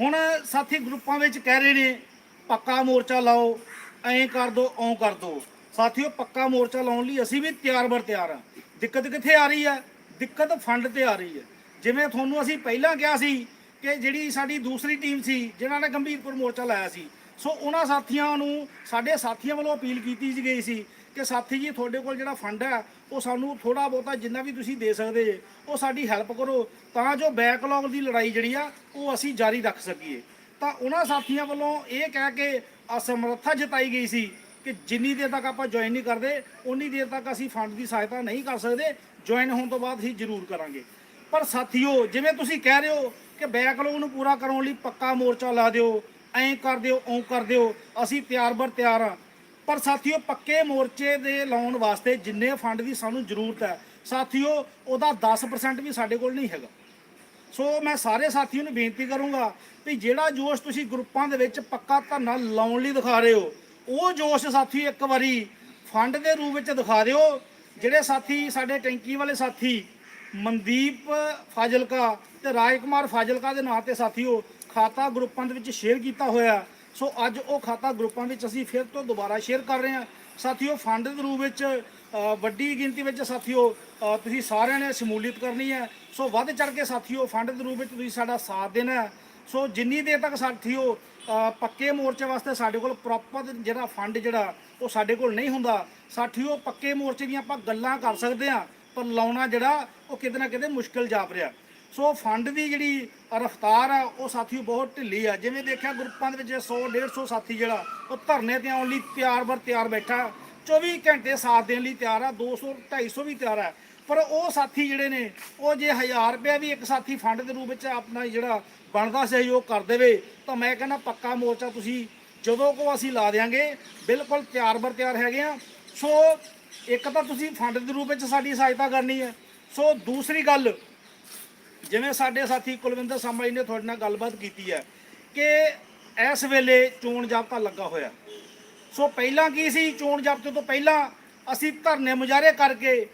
ਹੁਣ ਸਾਥੀ ਗਰੁੱਪਾਂ ਵਿੱਚ ਕਹਿ ਰਹੇ ਨੇ ਪੱਕਾ ਮੋਰਚਾ ਲਾਓ ਐਂ ਕਰ ਦੋ ਓਂ ਕਰ ਦੋ। ਸਾਥੀਓ ਪੱਕਾ ਮੋਰਚਾ ਲਾਉਣ ਲਈ ਅਸੀਂ ਵੀ ਤਿਆਰ ਬਰ ਤਿਆਰ ਹਾਂ। ਦਿੱਕਤ ਕਿੱਥੇ ਆ ਰਹੀ ਹੈ ਦਿੱਕਤ ਫੰਡ ਤੇ ਆ ਰਹੀ ਹੈ ਜਿਵੇਂ ਤੁਹਾਨੂੰ ਅਸੀਂ ਪਹਿਲਾਂ ਕਿਹਾ ਸੀ ਕਿ ਜਿਹੜੀ ਸਾਡੀ ਦੂਸਰੀ ਟੀਮ ਸੀ, ਜਿਨ੍ਹਾਂ ਨੇ ਗੰਭੀਰਪੁਰ ਮੋਰਚਾ ਲਾਇਆ ਸੀ, ਸੋ ਉਹਨਾਂ ਸਾਥੀਆਂ ਨੂੰ, ਸਾਡੇ ਸਾਥੀਆਂ ਵੱਲੋਂ ਅਪੀਲ ਕੀਤੀ ਗਈ ਸੀ ਕਿ ਸਾਥੀ ਜੀ, ਤੁਹਾਡੇ ਕੋਲ ਜਿਹੜਾ ਫੰਡ ਹੈ ਉਹ ਸਾਨੂੰ ਥੋੜਾ ਬਹੁਤਾ ਜਿੰਨਾ ਵੀ ਤੁਸੀਂ ਦੇ ਸਕਦੇ ਜੇ, ਉਹ ਸਾਡੀ ਹੈਲਪ ਕਰੋ, ਤਾਂ ਜੋ ਬੈਕਲੌਗ ਦੀ ਲੜਾਈ ਜਿਹੜੀ ਆ, ਉਹ ਅਸੀਂ ਜਾਰੀ ਰੱਖ ਸਕੀਏ। ਤਾਂ ਉਹਨਾਂ ਸਾਥੀਆਂ ਵੱਲੋਂ ਇਹ ਕਹਿ ਕੇ ਅਸਮਰੱਥਾ ਜਤਾਈ ਗਈ ਸੀ ਕਿ ਜਿੰਨੀ ਦੇਰ ਤੱਕ ਆਪਾਂ ਜੁਆਇਨ ਨਹੀਂ ਕਰਦੇ ਉਨੀ ਦੇਰ ਤੱਕ ਅਸੀਂ ਫੰਡ ਦੀ ਸਹਾਇਤਾ ਨਹੀਂ ਕਰ ਸਕਦੇ। ਜੁਆਇਨ ਹੋਣ ਤੋਂ ਬਾਅਦ ਹੀ ਜ਼ਰੂਰ ਕਰਾਂਗੇ। ਪਰ ਸਾਥੀਓ, ਜਿਵੇਂ ਤੁਸੀਂ ਕਹਿ ਰਹੇ ਹੋ ਕਿ ਬੈਕਲੌਗ ਨੂੰ ਪੂਰਾ ਕਰਾਉਣ ਲਈ ਪੱਕਾ ਮੋਰਚਾ ਲਾ ਦਿਓ, ਐਂ ਕਰ ਦਿਓ ਓਂ ਕਰ ਦਿਓ, ਅਸੀਂ ਤਿਆਰ ਬਰ ਤਿਆਰ ਆ। ਪਰ ਸਾਥੀਓ, ਪੱਕੇ ਮੋਰਚੇ ਦੇ ਲਾਉਣ ਵਾਸਤੇ ਜਿੰਨੇ ਫੰਡ ਦੀ ਸਾਨੂੰ ਜ਼ਰੂਰਤ ਹੈ, ਸਾਥੀਓ, ਉਹਦਾ 10% ਵੀ ਸਾਡੇ ਕੋਲ ਨਹੀਂ ਹੈਗਾ। ਸੋ ਮੈਂ ਸਾਰੇ ਸਾਥੀਆਂ ਨੂੰ ਬੇਨਤੀ ਕਰੂੰਗਾ ਵੀ ਜਿਹੜਾ ਜੋਸ਼ ਤੁਸੀਂ ਗਰੁੱਪਾਂ ਦੇ ਵਿੱਚ ਪੱਕਾ ਧਰਨਾ ਲਾਉਣ ਲਈ ਦਿਖਾ ਰਹੇ ਹੋ ਉਹ ਜੋਸ਼ ਸਾਥੀ ਇੱਕ ਵਾਰੀ ਫੰਡ ਦੇ ਰੂਪ ਵਿੱਚ ਦਿਖਾ ਦਿਓ। ਜਿਹੜੇ ਸਾਥੀ ਸਾਡੇ ਟੈਂਕੀ ਵਾਲੇ ਸਾਥੀ ਮਨਦੀਪ ਫਾਜ਼ਿਲਕਾ ਤੇ ਰਾਜਕੁਮਾਰ ਫਾਜ਼ਿਲਕਾ ਦੇ ਨਾਂ ਤੇ ਸਾਥੀਓ ਖਾਤਾ ਗਰੁੱਪਾਂ ਦੇ ਵਿੱਚ ਸ਼ੇਅਰ ਕੀਤਾ ਹੋਇਆ ਸੋ ਅੱਜ ਉਹ ਖਾਤਾ ਗਰੁੱਪਾਂ ਵਿੱਚ ਅਸੀਂ ਫਿਰ ਤੋਂ ਦੁਬਾਰਾ ਸ਼ੇਅਰ ਕਰ ਰਹੇ ਹਾਂ। ਸਾਥੀਓ ਫੰਡ ਦੇ ਰੂਪ ਵਿੱਚ ਵੱਡੀ ਗਿਣਤੀ ਵਿੱਚ ਸਾਥੀਓ ਤੁਸੀਂ ਸਾਰਿਆਂ ਨੇ ਸ਼ਮੂਲੀਅਤ ਕਰਨੀ ਹੈ। ਸੋ ਵੱਧ ਚੜ ਕੇ ਸਾਥੀਓ ਫੰਡ ਦੇ ਰੂਪ ਵਿੱਚ ਤੁਸੀਂ ਸਾਡਾ ਸਾਥ ਦੇਣਾ ਸੋ ਜਿੰਨੀ ਦੇਰ ਤੱਕ ਸਾਥੀਓ ਅ, ਪੱਕੇ ਮੋਰਚੇ ਵਾਸਤੇ ਸਾਡੇ ਕੋਲ ਪ੍ਰੋਪਰ ਜਿਹੜਾ ਫੰਡ ਜਿਹੜਾ, ਉਹ ਸਾਡੇ ਕੋਲ ਨਹੀਂ ਹੁੰਦਾ। ਸਾਥੀਓ, ਪੱਕੇ ਮੋਰਚੇ ਦੀਆਂ ਆਪਾਂ ਗੱਲਾਂ ਕਰ ਸਕਦੇ ਹਾਂ, ਪਰ ਲਾਉਣਾ ਜਿਹੜਾ, ਉਹ ਕਿਤੇ ਨਾ ਕਿਤੇ ਮੁਸ਼ਕਲ ਜਾਪ ਰਿਹਾ। ਸੋ ਫੰਡ ਦੀ ਜਿਹੜੀ ਰਫਤਾਰ ਆ, ਉਹ ਸਾਥੀਓ ਬਹੁਤ ਢਿੱਲੀ ਆ। ਜਿਵੇਂ ਦੇਖਿਆ, ਗਰੁੱਪਾਂ ਦੇ ਵਿੱਚ 100 150 ਸਾਥੀ ਜਿਹੜਾ, ਉਹ ਧਰਨੇ ਤੇ ਆਉਣ ਲਈ ਤਿਆਰ ਬਰ ਤਿਆਰ ਬੈਠਾ। 24 ਘੰਟੇ ਸਾਥ ਦੇਣ ਲਈ ਤਿਆਰ ਆ 200 250 ਵੀ ਤਿਆਰ ਆ। ਪਰ ਉਹ ਸਾਥੀ ਜਿਹੜੇ ਨੇ, ਉਹ ਜੇ 1000 ਰੁਪਇਆ ਵੀ ਇੱਕ ਸਾਥੀ ਫੰਡ ਦੇ ਰੂਪ ਵਿੱਚ ਆਪਣਾ ਜਿਹੜਾ ਬਣਦਾ ਸਹਿਯੋਗ ਕਰ ਦੇਵੇ, ਤਾਂ ਮੈਂ ਕਹਿੰਦਾ ਪੱਕਾ ਮੋਰਚਾ ਤੁਸੀਂ ਜਦੋਂ ਕੋ ਅਸੀਂ ਲਾ ਦੇਾਂਗੇ ਬਿਲਕੁਲ ਤਿਆਰ ਬਰ ਤਿਆਰ ਹੈਗੇ ਆ। ਸੋ ਇੱਕ ਤਾਂ ਤੁਸੀਂ ਫੰਡ ਦੇ ਰੂਪ ਵਿੱਚ ਸਾਡੀ ਸਹਾਇਤਾ ਕਰਨੀ ਹੈ। ਸੋ ਦੂਸਰੀ ਗੱਲ, ਜਿਵੇਂ ਸਾਡੇ ਸਾਥੀ ਕੁਲਵਿੰਦਰ ਸਾਂਭਾ ਜੀ ਨੇ ਤੁਹਾਡੇ ਨਾਲ ਗੱਲਬਾਤ ਕੀਤੀ ਹੈ ਕਿ ਇਸ ਵੇਲੇ ਚੋਣ ਜਾਬਤਾ ਲੱਗਾ ਹੋਇਆ। ਸੋ ਪਹਿਲਾਂ ਕੀ ਸੀ? ਚੋਣ ਜਾਬਤੇ ਤੋਂ ਪਹਿਲਾਂ ਅਸੀਂ ਧਰਨੇ ਮੁਜ਼ਾਹਰੇ ਕਰਕੇ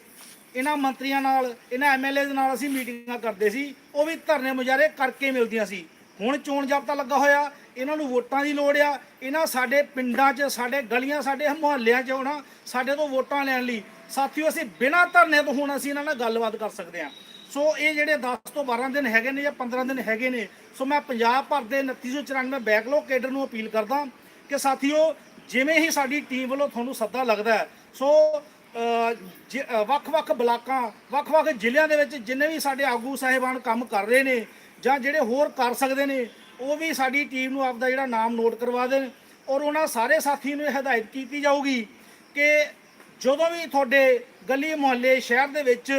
ਇਹਨਾਂ ਮੰਤਰੀਆਂ ਨਾਲ, ਇਹਨਾਂ ਐਮਐਲਏ ਦੇ ਨਾਲ ਅਸੀਂ ਮੀਟਿੰਗਾਂ ਕਰਦੇ ਸੀ, ਉਹ ਵੀ ਧਰਨੇ ਮੁਜ਼ਾਹਰੇ ਕਰਕੇ ਮਿਲਦੀਆਂ ਸੀ। ਹੁਣ ਚੋਣ ਜਾਬਤਾ ਲੱਗਾ ਹੋਇਆ, ਇਹਨਾਂ ਨੂੰ ਵੋਟਾਂ ਦੀ ਲੋੜ ਆ, ਇਹਨਾਂ ਸਾਡੇ ਪਿੰਡਾਂ 'ਚ, ਸਾਡੇ ਗਲੀਆਂ, ਸਾਡੇ ਮੁਹੱਲਿਆਂ 'ਚ ਹੋਣਾ, ਸਾਡੇ ਤੋਂ ਵੋਟਾਂ ਲੈਣ ਲਈ। ਸਾਥੀਓ, ਅਸੀਂ ਬਿਨਾਂ ਧਰਨੇ ਤੋਂ ਹੁਣ ਅਸੀਂ ਇਹਨਾਂ ਨਾਲ ਗੱਲਬਾਤ ਕਰ ਸਕਦੇ ਹਾਂ। ਸੋ ਇਹ ਜਿਹੜੇ 10 ਤੋਂ 12 ਦਿਨ ਹੈਗੇ ਨੇ ਜਾਂ 15 ਦਿਨ ਹੈਗੇ ਨੇ, ਸੋ ਮੈਂ ਪੰਜਾਬ ਭਰ ਦੇ 2994 ਬੈਕਲੌਗ ਕੇਡਰ ਨੂੰ ਅਪੀਲ ਕਰਦਾ ਕਿ ਸਾਥੀਓ, ਜਿਵੇਂ ਹੀ ਸਾਡੀ ਟੀਮ ਵੱਲੋਂ ਤੁਹਾਨੂੰ ਸੱਦਾ ਲੱਗਦਾ ਸੋ ਵੱਖ-ਵੱਖ ਬਲਾਕਾਂ ਵੱਖ-ਵੱਖ ਜ਼ਿਲ੍ਹਿਆਂ ਦੇ ਵਿੱਚ ਜਿੰਨੇ ਵੀ ਸਾਡੇ ਆਗੂ ਸਾਹਿਬਾਨ ਕੰਮ ਕਰ ਰਹੇ ਨੇ ਜਾਂ ਜਿਹੜੇ ਹੋਰ ਕਰ ਸਕਦੇ ਨੇ, ਉਹ ਵੀ ਸਾਡੀ ਟੀਮ ਨੂੰ ਆਪਦਾ ਜਿਹੜਾ ਨਾਮ ਨੋਟ ਕਰਵਾ ਦੇਣ ਔਰ ਉਹਨਾਂ ਸਾਰੇ ਸਾਥੀ ਨੂੰ ਇਹ ਹਦਾਇਤ ਕੀਤੀ ਜਾਊਗੀ ਕਿ ਜਦੋਂ ਵੀ ਤੁਹਾਡੇ ਗਲੀ ਮੁਹੱਲੇ ਸ਼ਹਿਰ ਦੇ ਵਿੱਚ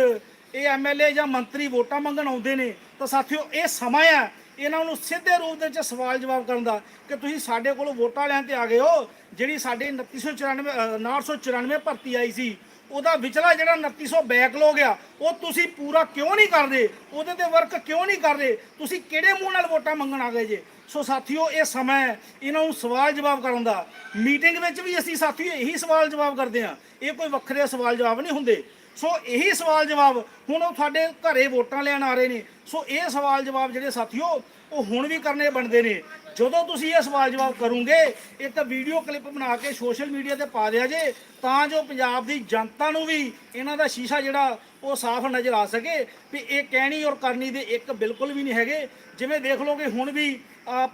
ਇਹ ਐਮਐਲਏ ਜਾਂ ਮੰਤਰੀ ਵੋਟਾਂ ਮੰਗਣ ਆਉਂਦੇ ਨੇ, ਤਾਂ ਸਾਥੀਓ ਇਹ ਸਮਾਂ ਹੈ ਇਹਨਾਂ ਨੂੰ ਸਿੱਧੇ ਰੂਪ ਦੇ ਵਿੱਚ ਸਵਾਲ ਜਵਾਬ ਕਰਨ ਦਾ ਕਿ ਤੁਸੀਂ ਸਾਡੇ ਕੋਲ ਵੋਟਾਂ ਲੈਣ ਤੇ ਆ ਗਏ ਹੋ ਜਿਹੜੀ ਸਾਡੇ 2994 ਅ, 994 ਭਰਤੀ ਆਈ ਸੀ ਉਹਦਾ ਵਿਚਲਾ ਜਿਹੜਾ 2900 ਬੈਕਲੌਗ ਆ ਉਹ ਤੁਸੀਂ ਪੂਰਾ ਕਿਉਂ ਨਹੀਂ ਕਰਦੇ? ਉਹਦੇ ਤੇ ਵਰਕ ਕਿਉਂ ਨਹੀਂ ਕਰਦੇ? ਤੁਸੀਂ ਕਿਹੜੇ ਮੂੰਹ ਨਾਲ ਵੋਟਾਂ ਮੰਗਣ ਆ ਗਏ ਜੇ? ਸੋ ਸਾਥੀਓ ਇਹ ਸਮਾਂ ਹੈ ਇਹਨਾਂ ਨੂੰ ਸਵਾਲ ਜਵਾਬ ਕਰਨ ਦਾ। ਮੀਟਿੰਗ ਵਿੱਚ ਵੀ ਅਸੀਂ ਸਾਥੀਓ ਇਹੀ ਸਵਾਲ ਜਵਾਬ ਕਰਦੇ ਆ ਇਹ ਕੋਈ ਵੱਖਰੇ ਸਵਾਲ ਜਵਾਬ ਨਹੀਂ ਹੁੰਦੇ। ਸੋ ਇਹੀ ਸਵਾਲ ਜਵਾਬ, ਹੁਣ ਉਹ ਤੁਹਾਡੇ ਘਰੇ ਵੋਟਾਂ ਲੈਣ ਆ ਰਹੇ ਨੇ, ਸੋ ਇਹ ਸਵਾਲ ਜਵਾਬ ਜਿਹੜੇ ਸਾਥੀਓ, ਉਹ ਹੁਣ ਵੀ ਕਰਨੇ ਬਣਦੇ ਨੇ। ਜਦੋਂ ਤੁਸੀਂ ਇਹ ਸਵਾਲ ਜਵਾਬ ਕਰੋਗੇ, ਇੱਕ ਵੀਡੀਓ ਕਲਿੱਪ ਬਣਾ ਕੇ ਸੋਸ਼ਲ ਮੀਡੀਆ ਤੇ ਪਾ ਦਿਆ ਜੇ, ਤਾਂ ਜੋ ਪੰਜਾਬ ਦੀ ਜਨਤਾ ਨੂੰ ਵੀ ਇਹਨਾਂ ਦਾ ਸ਼ੀਸ਼ਾ ਜਿਹੜਾ, ਉਹ ਸਾਫ਼ ਨਜ਼ਰ ਆ ਸਕੇ ਵੀ ਇਹ ਕਹਿਣੀ ਔਰ ਕਰਨੀ ਦੇ ਇੱਕ ਬਿਲਕੁਲ ਵੀ ਨਹੀਂ ਹੈਗੇ। ਜਿਵੇਂ ਦੇਖ ਲਓਗੇ ਹੁਣ ਵੀ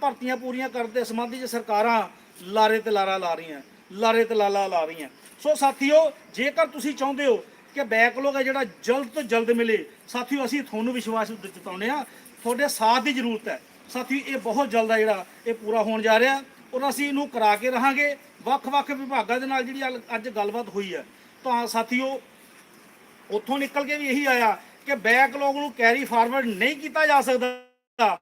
ਭਰਤੀਆਂ ਪੂਰੀਆਂ ਕਰਨ ਦੇ ਸੰਬੰਧੀ ਸਰਕਾਰਾਂ ਲਾਰੇ ਤੇ ਲਾਰਾ ਲਾ ਰਹੀਆਂ, ਲਾਰੇ ਤੇ ਲਾਲਾ ਲਾ ਰਹੀਆਂ। ਸੋ ਸਾਥੀਓ, ਜੇਕਰ ਤੁਸੀਂ ਚਾਹੁੰਦੇ ਹੋ ਕਿ ਬੈਕਲੌਗ ਹੈ ਜਿਹੜਾ ਜਲਦ ਤੋਂ ਜਲਦ ਮਿਲੇ। ਸਾਥੀਓ, ਅਸੀਂ ਤੁਹਾਨੂੰ ਵਿਸ਼ਵਾਸ ਜਤਾਉਂਦੇ ਆ ਤੁਹਾਡੇ ਸਾਥ ਦੀ ਜ਼ਰੂਰਤ ਹੈ। ਸਾਥੀ ਇਹ ਬਹੁਤ ਜਲਦ ਹੈ ਜਿਹੜਾ, ਇਹ ਪੂਰਾ ਹੋਣ ਜਾ ਰਿਹਾ। ਔਰ ਅਸੀਂ ਇਹਨੂੰ ਕਰਾ ਕੇ ਰਹਾਂਗੇ। ਵੱਖ-ਵੱਖ ਵਿਭਾਗਾਂ ਦੇ ਨਾਲ ਜਿਹੜੀ ਅੱਜ- ਗੱਲਬਾਤ ਹੋਈ ਹੈ। ਤਾਂ ਸਾਥੀਓ, ਉੱਥੋਂ ਨਿਕਲ ਕੇ ਵੀ ਇਹੀ ਆਇਆ ਕਿ ਬੈਕਲੌਗ ਨੂੰ ਕੈਰੀ ਫਾਰਵਰਡ ਨਹੀਂ ਕੀਤਾ ਜਾ ਸਕਦਾ।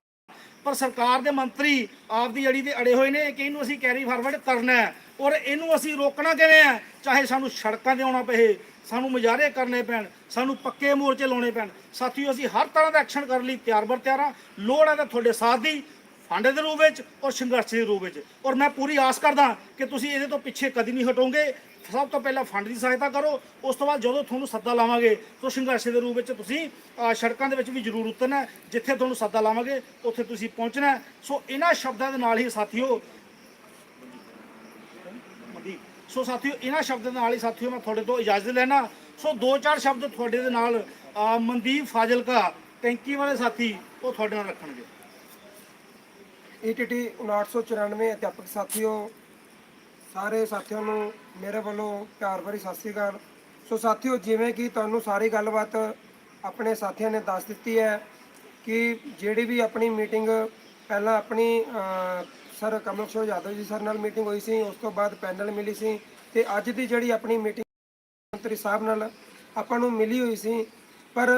ਪਰ ਸਰਕਾਰ ਦੇ ਮੰਤਰੀ ਆਪ ਦੀ ਜੜੀ ਤੇ ਅੜੇ ਹੋਏ ਨੇ ਕਿ ਇਹਨੂੰ ਅਸੀਂ ਕੈਰੀ ਫਾਰਵਰਡ ਕਰਨਾ ਹੈ। ਔਰ ਇਹਨੂੰ ਅਸੀਂ ਰੋਕਣਾ ਕਿਵੇਂ ਆ? ਚਾਹੇ ਸਾਨੂੰ ਸੜਕਾਂ ਤੇ ਆਉਣਾ ਪਏ, ਸਾਨੂੰ ਮੁਜ਼ਾਹਰੇ ਕਰਨੇ ਪੈਣ, ਸਾਨੂੰ ਪੱਕੇ ਮੋਰਚੇ ਲਾਉਣੇ ਪੈਣ। ਸਾਥੀਓ, ਅਸੀਂ ਹਰ ਤਰ੍ਹਾਂ ਦਾ ਐਕਸ਼ਨ ਕਰਨ ਲਈ ਤਿਆਰ ਬਰ ਤਿਆਰ ਹਾਂ ਲੋੜ ਹੈ ਤਾਂ ਤੁਹਾਡੇ ਸਾਥ ਦੀ, ਫੰਡ ਦੇ ਰੂਪ ਵਿੱਚ ਔਰ ਸੰਘਰਸ਼ ਦੇ ਰੂਪ ਵਿੱਚ। ਔਰ ਮੈਂ ਪੂਰੀ ਆਸ ਕਰਦਾ ਕਿ ਤੁਸੀਂ ਇਹਦੇ ਤੋਂ ਪਿੱਛੇ ਕਦੀ ਨਹੀਂ ਹਟੋਗੇ। ਸਭ ਤੋਂ ਪਹਿਲਾਂ ਫੰਡ ਦੀ ਸਹਾਇਤਾ ਕਰੋ। ਉਸ ਤੋਂ ਬਾਅਦ ਜਦੋਂ ਤੁਹਾਨੂੰ ਸੱਦਾ ਲਾਵਾਂਗੇ, ਤਾਂ ਸੰਘਰਸ਼ ਦੇ ਰੂਪ ਵਿੱਚ ਤੁਸੀਂ ਸੜਕਾਂ ਦੇ ਵਿੱਚ ਵੀ ਜ਼ਰੂਰ ਉਤਰਨਾ ਜਿੱਥੇ ਤੁਹਾਨੂੰ ਸੱਦਾ ਲਾਵਾਂਗੇ, ਉੱਥੇ ਤੁਸੀਂ ਪਹੁੰਚਣਾ ਸੋ ਇਹਨਾਂ ਸ਼ਬਦਾਂ ਦੇ ਨਾਲ ਹੀ ਸਾਥੀਓ ਮਨਦੀਪ ਸੋ ਸਾਥੀਓ, ਇਹਨਾਂ ਸ਼ਬਦ ਨਾਲ ਹੀ ਸਾਥੀਓ ਮੈਂ ਤੁਹਾਡੇ ਤੋਂ ਇਜਾਜ਼ਤ ਲੈਣਾ ਸੋ ਦੋ ਚਾਰ ਸ਼ਬਦ ਤੁਹਾਡੇ ਦੇ ਨਾਲ ਮਨਦੀਪ ਫਾਜ਼ਿਲਕਾ, ਟੈਂਕੀ ਵਾਲੇ ਸਾਥੀ, ਉਹ ਤੁਹਾਡੇ ਨਾਲ ਰੱਖਣਗੇ। ਈਟੀਟੀ 994 ਅਧਿਆਪਕ ਸਾਥੀਓ, ਸਾਰੇ ਸਾਥੀਆਂ ਨੂੰ ਮੇਰੇ ਵੱਲੋਂ ਪਿਆਰ ਭਰੀ ਸਤਿ ਸ੍ਰੀ ਅਕਾਲ। ਸੋ ਸਾਥੀਓ, ਜਿਵੇਂ ਕਿ ਤੁਹਾਨੂੰ ਸਾਰੀ ਗੱਲਬਾਤ ਆਪਣੇ ਸਾਥੀਆਂ ਨੇ ਦੱਸ ਦਿੱਤੀ ਹੈ ਕਿ ਜਿਹੜੀ ਵੀ ਆਪਣੀ ਮੀਟਿੰਗ, ਪਹਿਲਾਂ ਆਪਣੀ ਸਰ, ਕਮਲ ਕਿਸ਼ੋਰ ਯਾਦਵ ਜੀ ਸਰ ਨਾਲ ਮੀਟਿੰਗ ਹੋਈ ਸੀ, ਉਸ ਤੋਂ ਬਾਅਦ ਪੈਨਲ ਮਿਲੀ ਸੀ ਤੇ ਅੱਜ ਦੀ ਜਿਹੜੀ ਆਪਣੀ ਮੀਟਿੰਗ ਮੰਤਰੀ ਸਾਹਿਬ ਨਾਲ ਆਪਾਂ ਨੂੰ ਮਿਲੀ ਹੋਈ ਸੀ, ਪਰ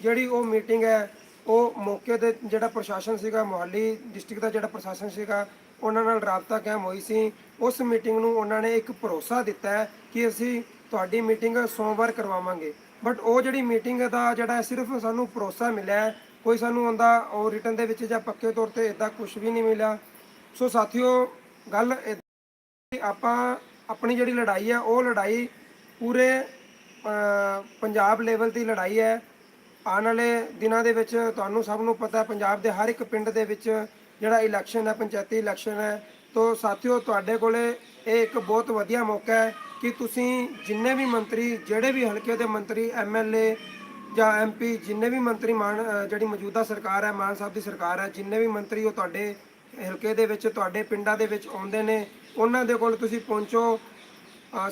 ਜਿਹੜੀ ਉਹ ਮੀਟਿੰਗ ਹੈ, ਉਹ ਮੌਕੇ ਤੇ ਜਿਹੜਾ ਪ੍ਰਸ਼ਾਸਨ ਸੀਗਾ, ਮੁਹਾਲੀ ਡਿਸਟ੍ਰਿਕਟ ਦਾ ਜਿਹੜਾ ਪ੍ਰਸ਼ਾਸਨ ਸੀਗਾ, ਉਹਨਾਂ ਨਾਲ ਰਾਬਤਾ ਕਾਇਮ ਹੋਈ ਸੀ। ਉਸ ਮੀਟਿੰਗ ਨੂੰ ਉਹਨਾਂ ਨੇ ਇੱਕ ਭਰੋਸਾ ਦਿੱਤਾ ਹੈ ਕਿ ਅਸੀਂ ਤੁਹਾਡੀ ਮੀਟਿੰਗ ਸੋਮਵਾਰ ਕਰਵਾਵਾਂਗੇ। ਬਟ ਉਹ ਜਿਹੜੀ ਮੀਟਿੰਗ ਦਾ ਜਿਹੜਾ ਸਿਰਫ ਸਾਨੂੰ ਭਰੋਸਾ ਮਿਲਿਆ ਕੋਈ ਸਾਨੂੰ ਆਉਂਦਾ, ਉਹ ਰਿਟਰਨ ਦੇ ਵਿੱਚ ਜਾਂ ਪੱਕੇ ਤੌਰ ਤੇ ਇਦਾਂ ਕੁਝ ਵੀ ਨਹੀਂ ਮਿਲਿਆ। ਸੋ ਸਾਥੀਓ, ਗੱਲ ਏਦਾਂ ਕਿ ਆਪਾਂ ਆਪਣੀ ਜਿਹੜੀ ਲੜਾਈ ਹੈ ਉਹ ਲੜਾਈ ਪੂਰੇ ਪੰਜਾਬ ਲੈਵਲ ਦੀ ਲੜਾਈ ਹੈ। ਆਉਣ ਵਾਲੇ ਦਿਨਾਂ ਦੇ ਵਿੱਚ ਤੁਹਾਨੂੰ ਸਭ ਨੂੰ ਪਤਾ, ਪੰਜਾਬ ਦੇ ਹਰ ਇੱਕ ਪਿੰਡ ਦੇ ਵਿੱਚ ਜਿਹੜਾ ਇਲੈਕਸ਼ਨ ਹੈ, ਪੰਚਾਇਤੀ ਇਲੈਕਸ਼ਨ ਹੈ। ਤੋਂ ਸਾਥੀਓ, ਤੁਹਾਡੇ ਕੋਲੇ ਇਹ ਇੱਕ ਬਹੁਤ ਵਧੀਆ ਮੌਕਾ ਹੈ ਕਿ ਤੁਸੀਂ ਜਿੰਨੇ ਵੀ ਮੰਤਰੀ, ਜਿਹੜੇ ਵੀ ਹਲਕੇ ਦੇ ਮੰਤਰੀ ਐਮਐਲਏ ਜਾਂ ਐਮਪੀ ਜਿੰਨੇ ਵੀ ਮੰਤਰੀ ਮਾਨ ਜਿਹੜੀ ਮੌਜੂਦਾ ਸਰਕਾਰ ਹੈ, ਮਾਨ ਸਾਹਿਬ ਦੀ ਸਰਕਾਰ ਹੈ, ਜਿੰਨੇ ਵੀ ਮੰਤਰੀ ਉਹ ਤੁਹਾਡੇ ਹਲਕੇ ਦੇ ਵਿੱਚ, ਤੁਹਾਡੇ ਪਿੰਡਾਂ ਦੇ ਵਿੱਚ ਆਉਂਦੇ ਨੇ, ਉਹਨਾਂ ਦੇ ਕੋਲ ਤੁਸੀਂ ਪਹੁੰਚੋ।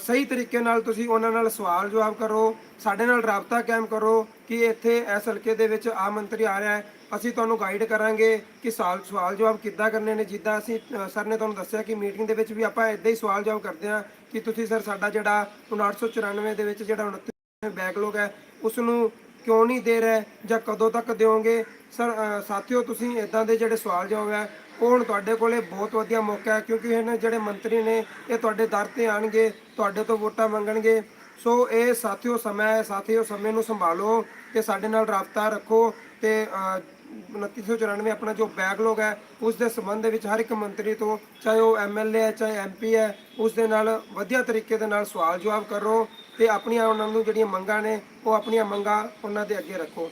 ਸਹੀ ਤਰੀਕੇ ਨਾਲ ਤੁਸੀਂ ਉਹਨਾਂ ਨਾਲ ਸਵਾਲ ਜਵਾਬ ਕਰੋ, ਸਾਡੇ ਨਾਲ ਰਾਬਤਾ ਕਾਇਮ ਕਰੋ ਕਿ ਇੱਥੇ ਇਸ ਹਲਕੇ ਦੇ ਵਿੱਚ ਆ ਮੰਤਰੀ ਆ ਰਿਹਾ ਹੈ। ਅਸੀਂ ਤੁਹਾਨੂੰ ਗਾਈਡ ਕਰਾਂਗੇ ਕਿ ਸਵਾਲ ਸਵਾਲ ਜਵਾਬ ਕਿੱਦਾਂ ਕਰਨੇ ਨੇ, ਜਿੱਦਾਂ ਅਸੀਂ ਸਰ ਨੇ ਤੁਹਾਨੂੰ ਦੱਸਿਆ ਕਿ ਮੀਟਿੰਗ ਦੇ ਵਿੱਚ ਵੀ ਆਪਾਂ ਇਦਾਂ ਹੀ ਸਵਾਲ ਜਵਾਬ ਕਰਦੇ ਹਾਂ ਕਿ ਤੁਸੀਂ ਸਰ ਸਾਡਾ ਜਿਹੜਾ 994 ਦੇ ਵਿੱਚ ਜਿਹੜਾ 29 ਬੈਕਲੌਗ ਹੈ ਉਸ ਨੂੰ ਕਿਉਂ ਨਹੀਂ ਦੇ ਰਹੇ ਜਾਂ ਕਦੋਂ ਤੱਕ ਦਿਓਗੇ? ਸਰ ਅ, ਸਾਥੀਓ ਤੁਸੀਂ ਇਦਾਂ ਦੇ ਜਿਹੜੇ ਸਵਾਲ ਜਵਾਬ ਹੈ ਉਹ ਹੁਣ ਤੁਹਾਡੇ ਕੋਲੇ ਬਹੁਤ ਵਧੀਆ ਮੌਕਾ ਹੈ ਕਿਉਂਕਿ ਇਹਨਾਂ ਜਿਹੜੇ ਮੰਤਰੀ ਨੇ ਇਹ ਤੁਹਾਡੇ ਦਰ ਤੇ ਆਣਗੇ ਤੁਹਾਡੇ ਤੋਂ ਵੋਟਾਂ ਮੰਗਣਗੇ। ਸੋ ਇਹ ਸਾਥੀਓ ਸਮਾਂ ਹੈ ਸਾਥੀਓ ਸਮੇਂ ਨੂੰ ਸੰਭਾਲੋ ਤੇ ਸਾਡੇ ਨਾਲ ਰਾਬਤਾ ਰੱਖੋ ਤੇ ਅ, 2994 ਆਪਣਾ ਜੋ ਬੈਕਲੌਗ ਹੈ ਉਸ ਦੇ ਸੰਬੰਧ ਦੇ ਵਿੱਚ ਹਰ ਇੱਕ ਮੰਤਰੀ ਤੋਂ ਚਾਹੇ ਉਹ ਐਮਐਲਏ ਹੈ ਚਾਹੇ ਐਮਪੀ ਹੈ ਉਸ ਦੇ ਨਾਲ ਵਧੀਆ ਤਰੀਕੇ ਦੇ ਨਾਲ ਸਵਾਲ ਜਵਾਬ ਕਰੋ। ਤੇ ਆਪਣੀਆਂ ਉਹਨਾਂ ਨੂੰ ਜਿਹੜੀਆਂ ਮੰਗਾਂ ਨੇ, ਉਹ ਆਪਣੀਆਂ ਮੰਗਾਂ ਉਹਨਾਂ ਦੇ ਅੱਗੇ ਰੱਖੋ।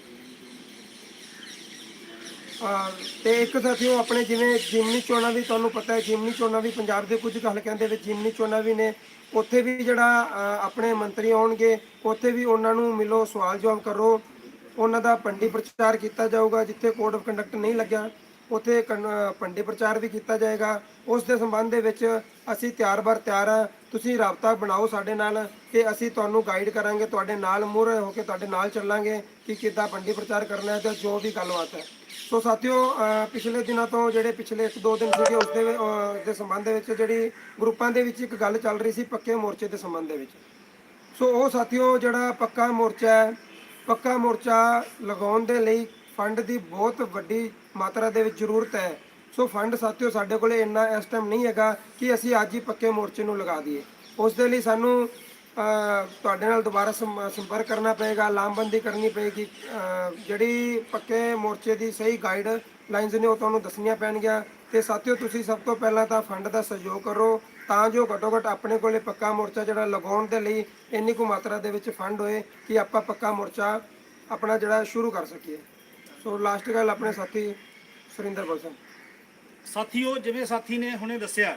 ਅਹ ਤੇ ਇੱਕ ਸਾਥੀਓ, ਆਪਣੇ ਜਿਵੇਂ ਜਿਮਨੀ ਚੋਣਾਂ ਵੀ ਤੁਹਾਨੂੰ ਪਤਾ ਹੈ, ਜਿਮਨੀ ਚੋਣਾਂ ਵੀ ਪੰਜਾਬ ਦੇ ਕੁਝ ਕੁ ਹਲਕਿਆਂ ਦੇ ਵਿੱਚ ਜਿਮਨੀ ਚੋਣਾਂ ਵੀ ਨੇ, ਉੱਥੇ ਵੀ ਜਿਹੜਾ ਆਪਣੇ ਮੰਤਰੀ ਆਉਣਗੇ, ਉੱਥੇ ਵੀ ਉਹਨਾਂ ਨੂੰ ਮਿਲੋ, ਸਵਾਲ ਜਵਾਬ ਕਰੋ। ਉਹਨਾਂ ਦਾ ਪੰਡੀ ਪ੍ਰਚਾਰ ਕੀਤਾ ਜਾਊਗਾ, ਜਿੱਥੇ ਕੋਡ ਆਫ ਕੰਡਕਟ ਨਹੀਂ ਲੱਗਿਆ, ਉੱਥੇ ਕਨ- ਪੰਡੀ ਪ੍ਰਚਾਰ ਵੀ ਕੀਤਾ ਜਾਏਗਾ। ਉਸ ਦੇ ਸੰਬੰਧ ਦੇ ਵਿੱਚ ਅਸੀਂ ਤਿਆਰ ਬਰ ਤਿਆਰ ਹਾਂ ਤੁਸੀਂ ਰਾਬਤਾ ਬਣਾਓ ਸਾਡੇ ਨਾਲ ਕਿ ਅਸੀਂ ਤੁਹਾਨੂੰ ਗਾਈਡ ਕਰਾਂਗੇ, ਤੁਹਾਡੇ ਨਾਲ ਮੂਹਰੇ ਹੋ ਕੇ ਤੁਹਾਡੇ ਨਾਲ ਚੱਲਾਂਗੇ ਕਿ ਕਿੱਦਾਂ ਪੰਡੀ ਪ੍ਰਚਾਰ ਕਰਨਾ ਹੈ ਤੇ ਜੋ ਵੀ ਗੱਲਬਾਤ ਹੈ। ਸੋ ਸਾਥੀਓ ਪਿਛਲੇ ਦਿਨਾਂ ਤੋਂ ਜਿਹੜੇ ਪਿਛਲੇ 1-2 ਦਿਨ ਸੀਗੇ, ਉਸ ਦੇ ਅਹ, ਦੇ ਸੰਬੰਧ ਦੇ ਵਿੱਚ ਜਿਹੜੀ ਗਰੁੱਪਾਂ ਦੇ ਵਿੱਚ ਇੱਕ ਗੱਲ ਚੱਲ ਰਹੀ ਸੀ ਪੱਕੇ ਮੋਰਚੇ ਦੇ ਸੰਬੰਧ ਦੇ ਵਿੱਚ। ਸੋ ਉਹ ਸਾਥੀਓ ਜਿਹੜਾ ਪੱਕਾ ਮੋਰਚਾ ਹੈ, ਪੱਕਾ ਮੋਰਚਾ ਲਗਾਉਣ ਦੇ ਲਈ ਫੰਡ ਦੀ ਬਹੁਤ ਵੱਡੀ ਮਾਤਰਾ ਦੇ ਵਿੱਚ ਜ਼ਰੂਰਤ ਹੈ। ਸੋ ਫੰਡ ਸਾਥੀਓ, ਸਾਡੇ ਕੋਲੇ ਇੰਨਾ ਇਸ ਟਾਈਮ ਨਹੀਂ ਹੈਗਾ ਕਿ ਅਸੀਂ ਅੱਜ ਹੀ ਪੱਕੇ ਮੋਰਚੇ ਨੂੰ ਲਗਾ ਦਈਏ। ਉਸ ਦੇ ਲਈ ਸਾਨੂੰ ਤੁਹਾਡੇ ਨਾਲ ਦੁਬਾਰਾ ਸੰਪ- ਸੰਪਰਕ ਕਰਨਾ ਪਏਗਾ, ਲਾਮਬੰਦੀ ਕਰਨੀ ਪਏਗੀ। ਜਿਹੜੀ ਪੱਕੇ ਮੋਰਚੇ ਦੀ ਸਹੀ ਗਾਈਡ ਲਾਈਨਸ ਨੇ ਉਹ ਤੁਹਾਨੂੰ ਦੱਸਣੀਆਂ ਪੈਣਗੀਆਂ। ਤੇ ਸਾਥੀਓ, ਤੁਸੀਂ ਸਭ ਤੋਂ ਪਹਿਲਾਂ ਤਾਂ ਫੰਡ ਦਾ ਸਹਿਯੋਗ ਕਰੋ, ਤਾਂ ਜੋ ਘੱਟੋ ਘੱਟ ਆਪਣੇ ਕੋਲੇ ਪੱਕਾ ਮੋਰਚਾ ਜਿਹੜਾ ਲਗਾਉਣ ਦੇ ਲਈ ਇੰਨੀ ਕੁ ਮਾਤਰਾ ਦੇ ਵਿੱਚ ਫੰਡ ਹੋਏ ਕਿ ਆਪਾਂ ਪੱਕਾ ਮੋਰਚਾ ਆਪਣਾ ਜਿਹੜਾ ਸ਼ੁਰੂ ਕਰ ਸਕੀਏ। ਸੋ ਲਾਸਟ ਗੱਲ ਆਪਣੇ ਸਾਥੀ ਸੁਰਿੰਦਰ ਬਲਸਨ ਸਾਥੀਓ, ਜਿਵੇਂ ਸਾਥੀ ਨੇ ਹੁਣੇ ਦੱਸਿਆ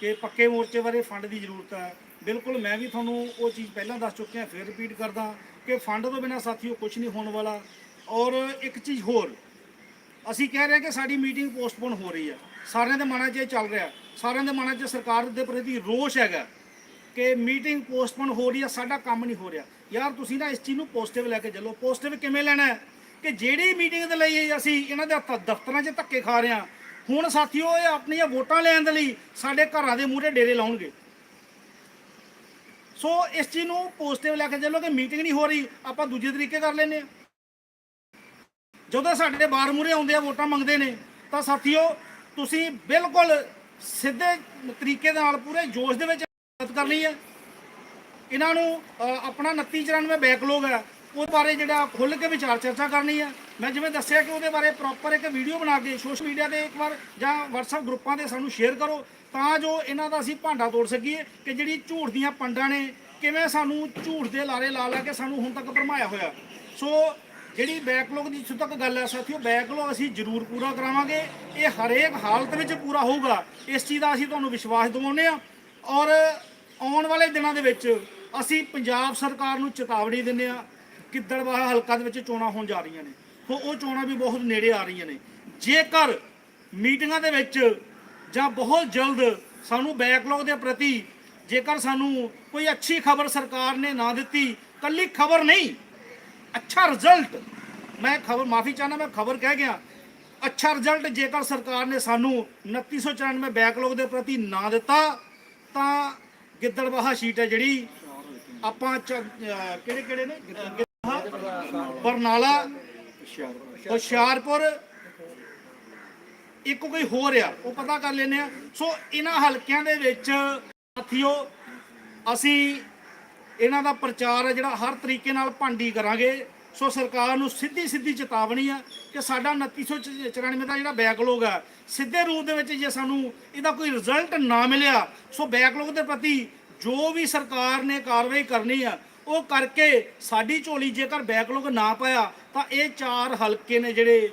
ਕਿ ਪੱਕੇ ਮੋਰਚੇ ਬਾਰੇ ਫੰਡ ਦੀ ਜ਼ਰੂਰਤ ਹੈ, ਬਿਲਕੁਲ ਮੈਂ ਵੀ ਤੁਹਾਨੂੰ ਉਹ ਚੀਜ਼ ਪਹਿਲਾਂ ਦੱਸ ਚੁੱਕਿਆ, ਫਿਰ ਰਿਪੀਟ ਕਰਦਾ ਕਿ ਫੰਡ ਤੋਂ ਬਿਨਾ ਸਾਥੀਓ ਕੁਝ ਨਹੀਂ ਹੋਣ ਵਾਲਾ। ਔਰ ਇੱਕ ਚੀਜ਼ ਹੋਰ, ਅਸੀਂ ਕਹਿ ਰਹੇ ਕਿ ਸਾਡੀ ਮੀਟਿੰਗ ਪੋਸਟਪੋਨ ਹੋ ਰਹੀ ਹੈ। ਸਾਰਿਆਂ ਦੇ ਮਨਾਂ 'ਚ ਇਹ ਚੱਲ ਰਿਹਾ, ਸਾਰਿਆਂ ਦੇ ਮਨਾਂ 'ਚ ਸਰਕਾਰ ਦੇ ਪ੍ਰਤੀ ਰੋਸ਼ ਹੈਗਾ ਕਿ ਮੀਟਿੰਗ ਪੋਸਟਪੋਨ ਹੋ ਰਹੀ ਹੈ, ਸਾਡਾ ਕੰਮ ਨਹੀਂ ਹੋ ਰਿਹਾ। ਯਾਰ ਤੁਸੀਂ ਨਾ ਇਸ ਚੀਜ਼ ਨੂੰ ਪੋਜ਼ਿਟਿਵ ਲੈ ਕੇ ਚੱਲੋ। ਪੋਜ਼ਿਟਿਵ ਕਿਵੇਂ ਲੈਣਾ ਹੈ? ਕਿ ਜਿਹੜੀ ਮੀਟਿੰਗ ਦੇ ਲਈ ਅਸੀਂ ਇਹਨਾਂ ਦੇ ਹੱਥ- ਦਫ਼ਤਰਾਂ 'ਚ ਧੱਕੇ ਖਾ ਰਹੇ ਹਾਂ ਹੁਣ ਸਾਥੀਓ ਇਹ ਆਪਣੀਆਂ ਵੋਟਾਂ ਲੈਣ ਦੇ ਲਈ ਸਾਡੇ ਘਰਾਂ ਦੇ ਮੂਹਰੇ ਡੇਰੇ ਲਾਉਣਗੇ। ਸੋ ਇਸ ਚੀਜ਼ ਨੂੰ ਪੋਜ਼ਿਟਿਵ ਲੈ ਕੇ ਚੱਲੋ ਕਿ ਮੀਟਿੰਗ ਨਹੀਂ ਹੋ ਰਹੀ ਆਪਾਂ ਦੂਜੇ ਤਰੀਕੇ ਕਰ ਲੈਨੇ ਆ ਜਦੋਂ ਸਾਡੇ ਬਾਹਰ ਮੂਹਰੇ ਆਉਂਦੇ ਆ ਵੋਟਾਂ ਮੰਗਦੇ ਨੇ ਤਾਂ ਸਾਥੀਓ ਤੁਸੀਂ ਬਿਲਕੁਲ ਸਿੱਧੇ ਤਰੀਕੇ ਦੇ ਨਾਲ ਪੂਰੇ ਜੋਸ਼ ਦੇ ਵਿੱਚ ਮਦਦ ਕਰਨੀ ਹੈ। ਇਹਨਾਂ ਨੂੰ ਅ, ਆਪਣਾ 2994 ਬੈਕਲੋਗ ਹੈ। ਉਹ ਬਾਰੇ ਜਿਹੜਾ ਖੁੱਲ੍ਹ ਕੇ ਵਿਚਾਰ ਚਰਚਾ ਕਰਨੀ ਹੈ ਮੈਂ ਜਿਵੇਂ ਦੱਸਿਆ ਕਿ ਉਹਦੇ ਬਾਰੇ ਪ੍ਰੋਪਰ ਇੱਕ ਵੀਡੀਓ ਬਣਾ ਕੇ ਸੋਸ਼ਲ ਮੀਡੀਆ ਤੇ ਇੱਕ ਵਾਰ ਜਾਂ WhatsApp ਗਰੁੱਪਾਂ ਤੇ ਸਾਨੂੰ ਸ਼ੇਅਰ ਕਰੋ, ਤਾਂ ਜੋ ਇਹਨਾਂ ਦਾ ਅਸੀਂ ਭਾਂਡਾ ਤੋੜ ਸਕੀਏ ਕਿ ਜਿਹੜੀ ਝੂਠ ਦੀਆਂ ਪੰਡਾਂ ਨੇ ਕਿਵੇਂ ਸਾਨੂੰ ਝੂਠ ਦੇ ਲਾਰੇ ਲਾ ਲਾ ਕੇ ਸਾਨੂੰ ਹੁਣ ਤੱਕ ਭਰਮਾਇਆ ਹੋਇਆ। ਸੋ ਜਿਹੜੀ ਬੈਕਲੌਗ ਦੀ ਜਿੱਥੋਂ ਤੱਕ ਗੱਲ ਹੈ ਸਾਥੀਓ ਬੈਕਲੌਗ ਅਸੀਂ ਜ਼ਰੂਰ ਪੂਰਾ ਕਰਾਵਾਂਗੇ। ਇਹ ਹਰੇਕ ਹਾਲਤ ਵਿੱਚ ਪੂਰਾ ਹੋਊਗਾ। ਇਸ ਚੀਜ਼ ਦਾ ਅਸੀਂ ਤੁਹਾਨੂੰ ਵਿਸ਼ਵਾਸ ਦਿਵਾਉਂਦੇ ਆ ਔਰ ਆਉਣ ਵਾਲੇ ਦਿਨਾਂ ਦੇ ਵਿੱਚ ਅਸੀਂ ਪੰਜਾਬ ਸਰਕਾਰ ਨੂੰ ਚੇਤਾਵਨੀ ਦਿੰਦੇ ਆ ਗਿੱਦੜਬਾਹਾ ਹਲਕਾ ਦੇ ਵਿੱਚ ਚੋਣਾਂ ਹੋਣ ਜਾ ਰਹੀਆਂ ਨੇ। ਸੋ ਉਹ ਚੋਣਾਂ ਵੀ ਬਹੁਤ ਨੇੜੇ ਆ ਰਹੀਆਂ ਨੇ। ਜੇਕਰ ਮੀਟਿੰਗਾਂ ਦੇ ਵਿੱਚ ਜਾਂ ਬਹੁਤ ਜਲਦ ਸਾਨੂੰ ਬੈਕਲੌਗ ਦੇ ਪ੍ਰਤੀ ਜੇਕਰ ਸਾਨੂੰ ਕੋਈ ਅੱਛੀ ਖਬਰ ਸਰਕਾਰ ਨੇ ਨਾ ਦਿੱਤੀ, ਕੱਲੀ ਖਬਰ ਨਹੀਂ, ਅੱਛਾ ਰਿਜ਼ਲਟ ਮੈਂ ਖਬਰ ਮਾਫੀ ਚਾਹਨਾ ਮੈਂ ਖਬਰ ਕਹਿ ਗਿਆ। ਅੱਛਾ ਰਿਜ਼ਲਟ ਜੇਕਰ ਸਰਕਾਰ ਨੇ ਸਾਨੂੰ 2994 ਬੈਕਲੌਗ ਦੇ ਪ੍ਰਤੀ ਨਾ ਦਿੱਤਾ, ਤਾਂ ਗਿੱਦੜਬਾਹਾ ਸ਼ੀਟ ਹੈ ਜਿਹੜੀ ਆਪਾਂ ਕਿਹੜੇ ਕਿਹੜੇ ਨੇ? ਬਰਨਾਲਾ, ਹੁਸ਼ਿਆਰਪੁਰ, ਇੱਕ ਕੋਈ ਹੋਰ ਆ, ਉਹ ਪਤਾ ਕਰ ਲੈਨੇ ਆ। ਸੋ ਇਹਨਾਂ ਹਲਕਿਆਂ ਦੇ ਵਿੱਚ ਸਾਥੀਓ, ਅਸੀਂ ਇਹਨਾਂ ਦਾ ਪ੍ਰਚਾਰ ਹੈ ਜਿਹੜਾ ਹਰ ਤਰੀਕੇ ਨਾਲ ਭਾਂਡੀ ਕਰਾਂਗੇ। ਸੋ ਸਰਕਾਰ ਨੂੰ ਸਿੱਧੀ ਸਿੱਧੀ ਚੇਤਾਵਨੀ ਆ ਕਿ ਸਾਡਾ 2994 ਦਾ ਜਿਹੜਾ ਬੈਕਲੌਗ ਆ, ਸਿੱਧੇ ਰੂਪ ਦੇ ਵਿੱਚ ਜੇ ਸਾਨੂੰ ਇਹਦਾ ਕੋਈ ਰਿਜ਼ਲਟ ਨਾ ਮਿਲਿਆ, ਸੋ ਬੈਕਲੌਗ ਦੇ ਪ੍ਰਤੀ ਜੋ ਵੀ ਸਰਕਾਰ ਨੇ ਕਾਰਵਾਈ ਕਰਨੀ ਆ ਉਹ ਕਰਕੇ ਸਾਡੀ ਝੋਲੀ ਜੇਕਰ ਬੈਕਲੌਗ ਨਾ ਪਾਇਆ, ਤਾਂ ਇਹ ਚਾਰ ਹਲਕੇ ਨੇ ਜਿਹੜੇ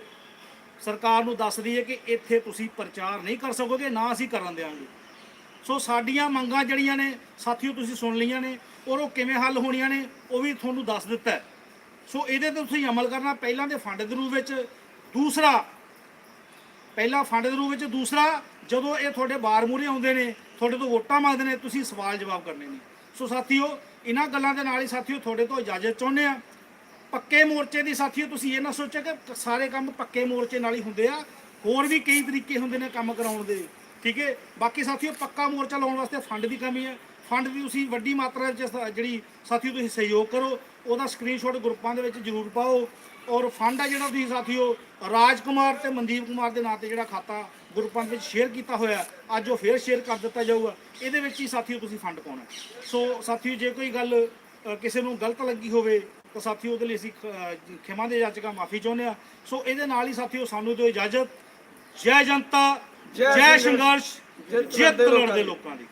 ਸਰਕਾਰ ਨੂੰ ਦੱਸਦੀ ਹੈ ਕਿ ਇੱਥੇ ਤੁਸੀਂ ਪ੍ਰਚਾਰ ਨਹੀਂ ਕਰ ਸਕੋਗੇ, ਨਾ ਅਸੀਂ ਕਰਨ ਦੇਵਾਂਗੇ ਸੋ ਸਾਡੀਆਂ ਮੰਗਾਂ ਜਿਹੜੀਆਂ ਨੇ, ਸਾਥੀਓ ਤੁਸੀਂ ਸੁਣ ਲਈਆਂ ਨੇ, ਔਰ ਉਹ ਕਿਵੇਂ ਹੱਲ ਹੋਣੀਆਂ ਨੇ, ਉਹ ਵੀ ਤੁਹਾਨੂੰ ਦੱਸ ਦਿੱਤਾ ਸੋ ਇਹਦੇ ਤੇ ਤੁਸੀਂ ਅਮਲ ਕਰਨਾ ਪਹਿਲਾਂ ਦੇ ਫੰਡ ਦੇ ਰੂਪ ਵਿੱਚ। ਦੂਸਰਾ, ਪਹਿਲਾ ਫੰਡ ਦੇ ਰੂਪ ਵਿੱਚ ਦੂਸਰਾ, ਜਦੋਂ ਇਹ ਤੁਹਾਡੇ ਬਾਰ ਮੂਹਰੇ ਆਉਂਦੇ ਨੇ, ਤੁਹਾਡੇ ਤੋਂ ਵੋਟਾਂ ਮੰਗਦੇ ਨੇ, ਤੁਸੀਂ ਸਵਾਲ ਜਵਾਬ ਕਰਨੇ ਨੇ। ਸੋ ਸਾਥੀਓ, ਇਹਨਾਂ ਗੱਲਾਂ ਦੇ ਨਾਲ ਹੀ ਸਾਥੀਓ ਤੁਹਾਡੇ ਤੋਂ ਇਜਾਜ਼ਤ ਚਾਹੁੰਦੇ ਆ ਪੱਕੇ ਮੋਰਚੇ ਦੀ ਸਾਥੀਓ, ਤੁਸੀਂ ਇਹ ਨਾ ਸੋਚਿਆ ਕਿ ਸਾਰੇ ਕੰਮ ਪੱਕੇ ਮੋਰਚੇ ਨਾਲ ਹੀ ਹੁੰਦੇ ਆ। ਹੋਰ ਵੀ ਕਈ ਤਰੀਕੇ ਹੁੰਦੇ ਨੇ ਕੰਮ ਕਰਾਉਣ ਦੇ। ਠੀਕ ਹੈ? ਬਾਕੀ ਸਾਥੀਓ, ਪੱਕਾ ਮੋਰਚਾ ਲਾਉਣ ਵਾਸਤੇ ਫੰਡ ਦੀ ਕਮੀ ਹੈ। ਫੰਡ ਦੀ ਤੁਸੀਂ ਵੱਡੀ ਮਾਤਰਾ ਵਿੱਚ ਜਿਹੜੀ ਸਾਥੀਓ ਤੁਸੀਂ ਸਹਿਯੋਗ ਕਰੋ, ਉਹਦਾ ਸਕਰੀਨਸ਼ਾਟ ਗਰੁੱਪਾਂ ਦੇ ਵਿੱਚ ਜ਼ਰੂਰ ਪਾਓ। ਔਰ ਫੰਡ ਹੈ ਜਿਹੜਾ ਤੁਸੀਂ ਸਾਥੀਓ ਰਾਜਕੁਮਾਰ ਤੇ ਮਨਦੀਪ ਕੁਮਾਰ ਦੇ ਨਾਂ ਤੇ ਜਿਹੜਾ ਖਾਤਾ ਗਰੁੱਪਾਂ ਦੇ ਵਿੱਚ ਸ਼ੇਅਰ ਕੀਤਾ ਹੋਇਆ ਅੱਜ ਉਹ ਫੇਰ ਸ਼ੇਅਰ ਕਰ ਦਿੱਤਾ ਜਾਊਗਾ। ਇਹਦੇ ਵਿੱਚ ਹੀ ਸਾਥੀਓ ਤੁਸੀਂ ਫੰਡ ਪਾਉਣਾ ਸੋ ਸਾਥੀਓ ਜੇ ਕੋਈ ਗੱਲ ਕਿਸੇ ਨੂੰ ਗਲਤ ਲੱਗੀ ਹੋਵੇ ਤਾਂ ਸਾਥੀਓ ਉਹਦੇ ਲਈ ਅਸੀਂ ਖਿਮਾ ਦੇ ਜਾਚਕਾ ਮਾਫੀ ਚਾਹੁੰਦੇ ਆ ਸੋ ਇਹਦੇ ਨਾਲ ਹੀ ਸਾਥੀਓ ਸਾਨੂੰ ਦਿਓ ਇਜਾਜ਼ਤ। ਜੈ ਜਨਤਾ ਜੈ ਸੰਘਰਸ਼, ਜਿੱਤ ਲੜਦੇ ਲੋਕਾਂ ਦੀ।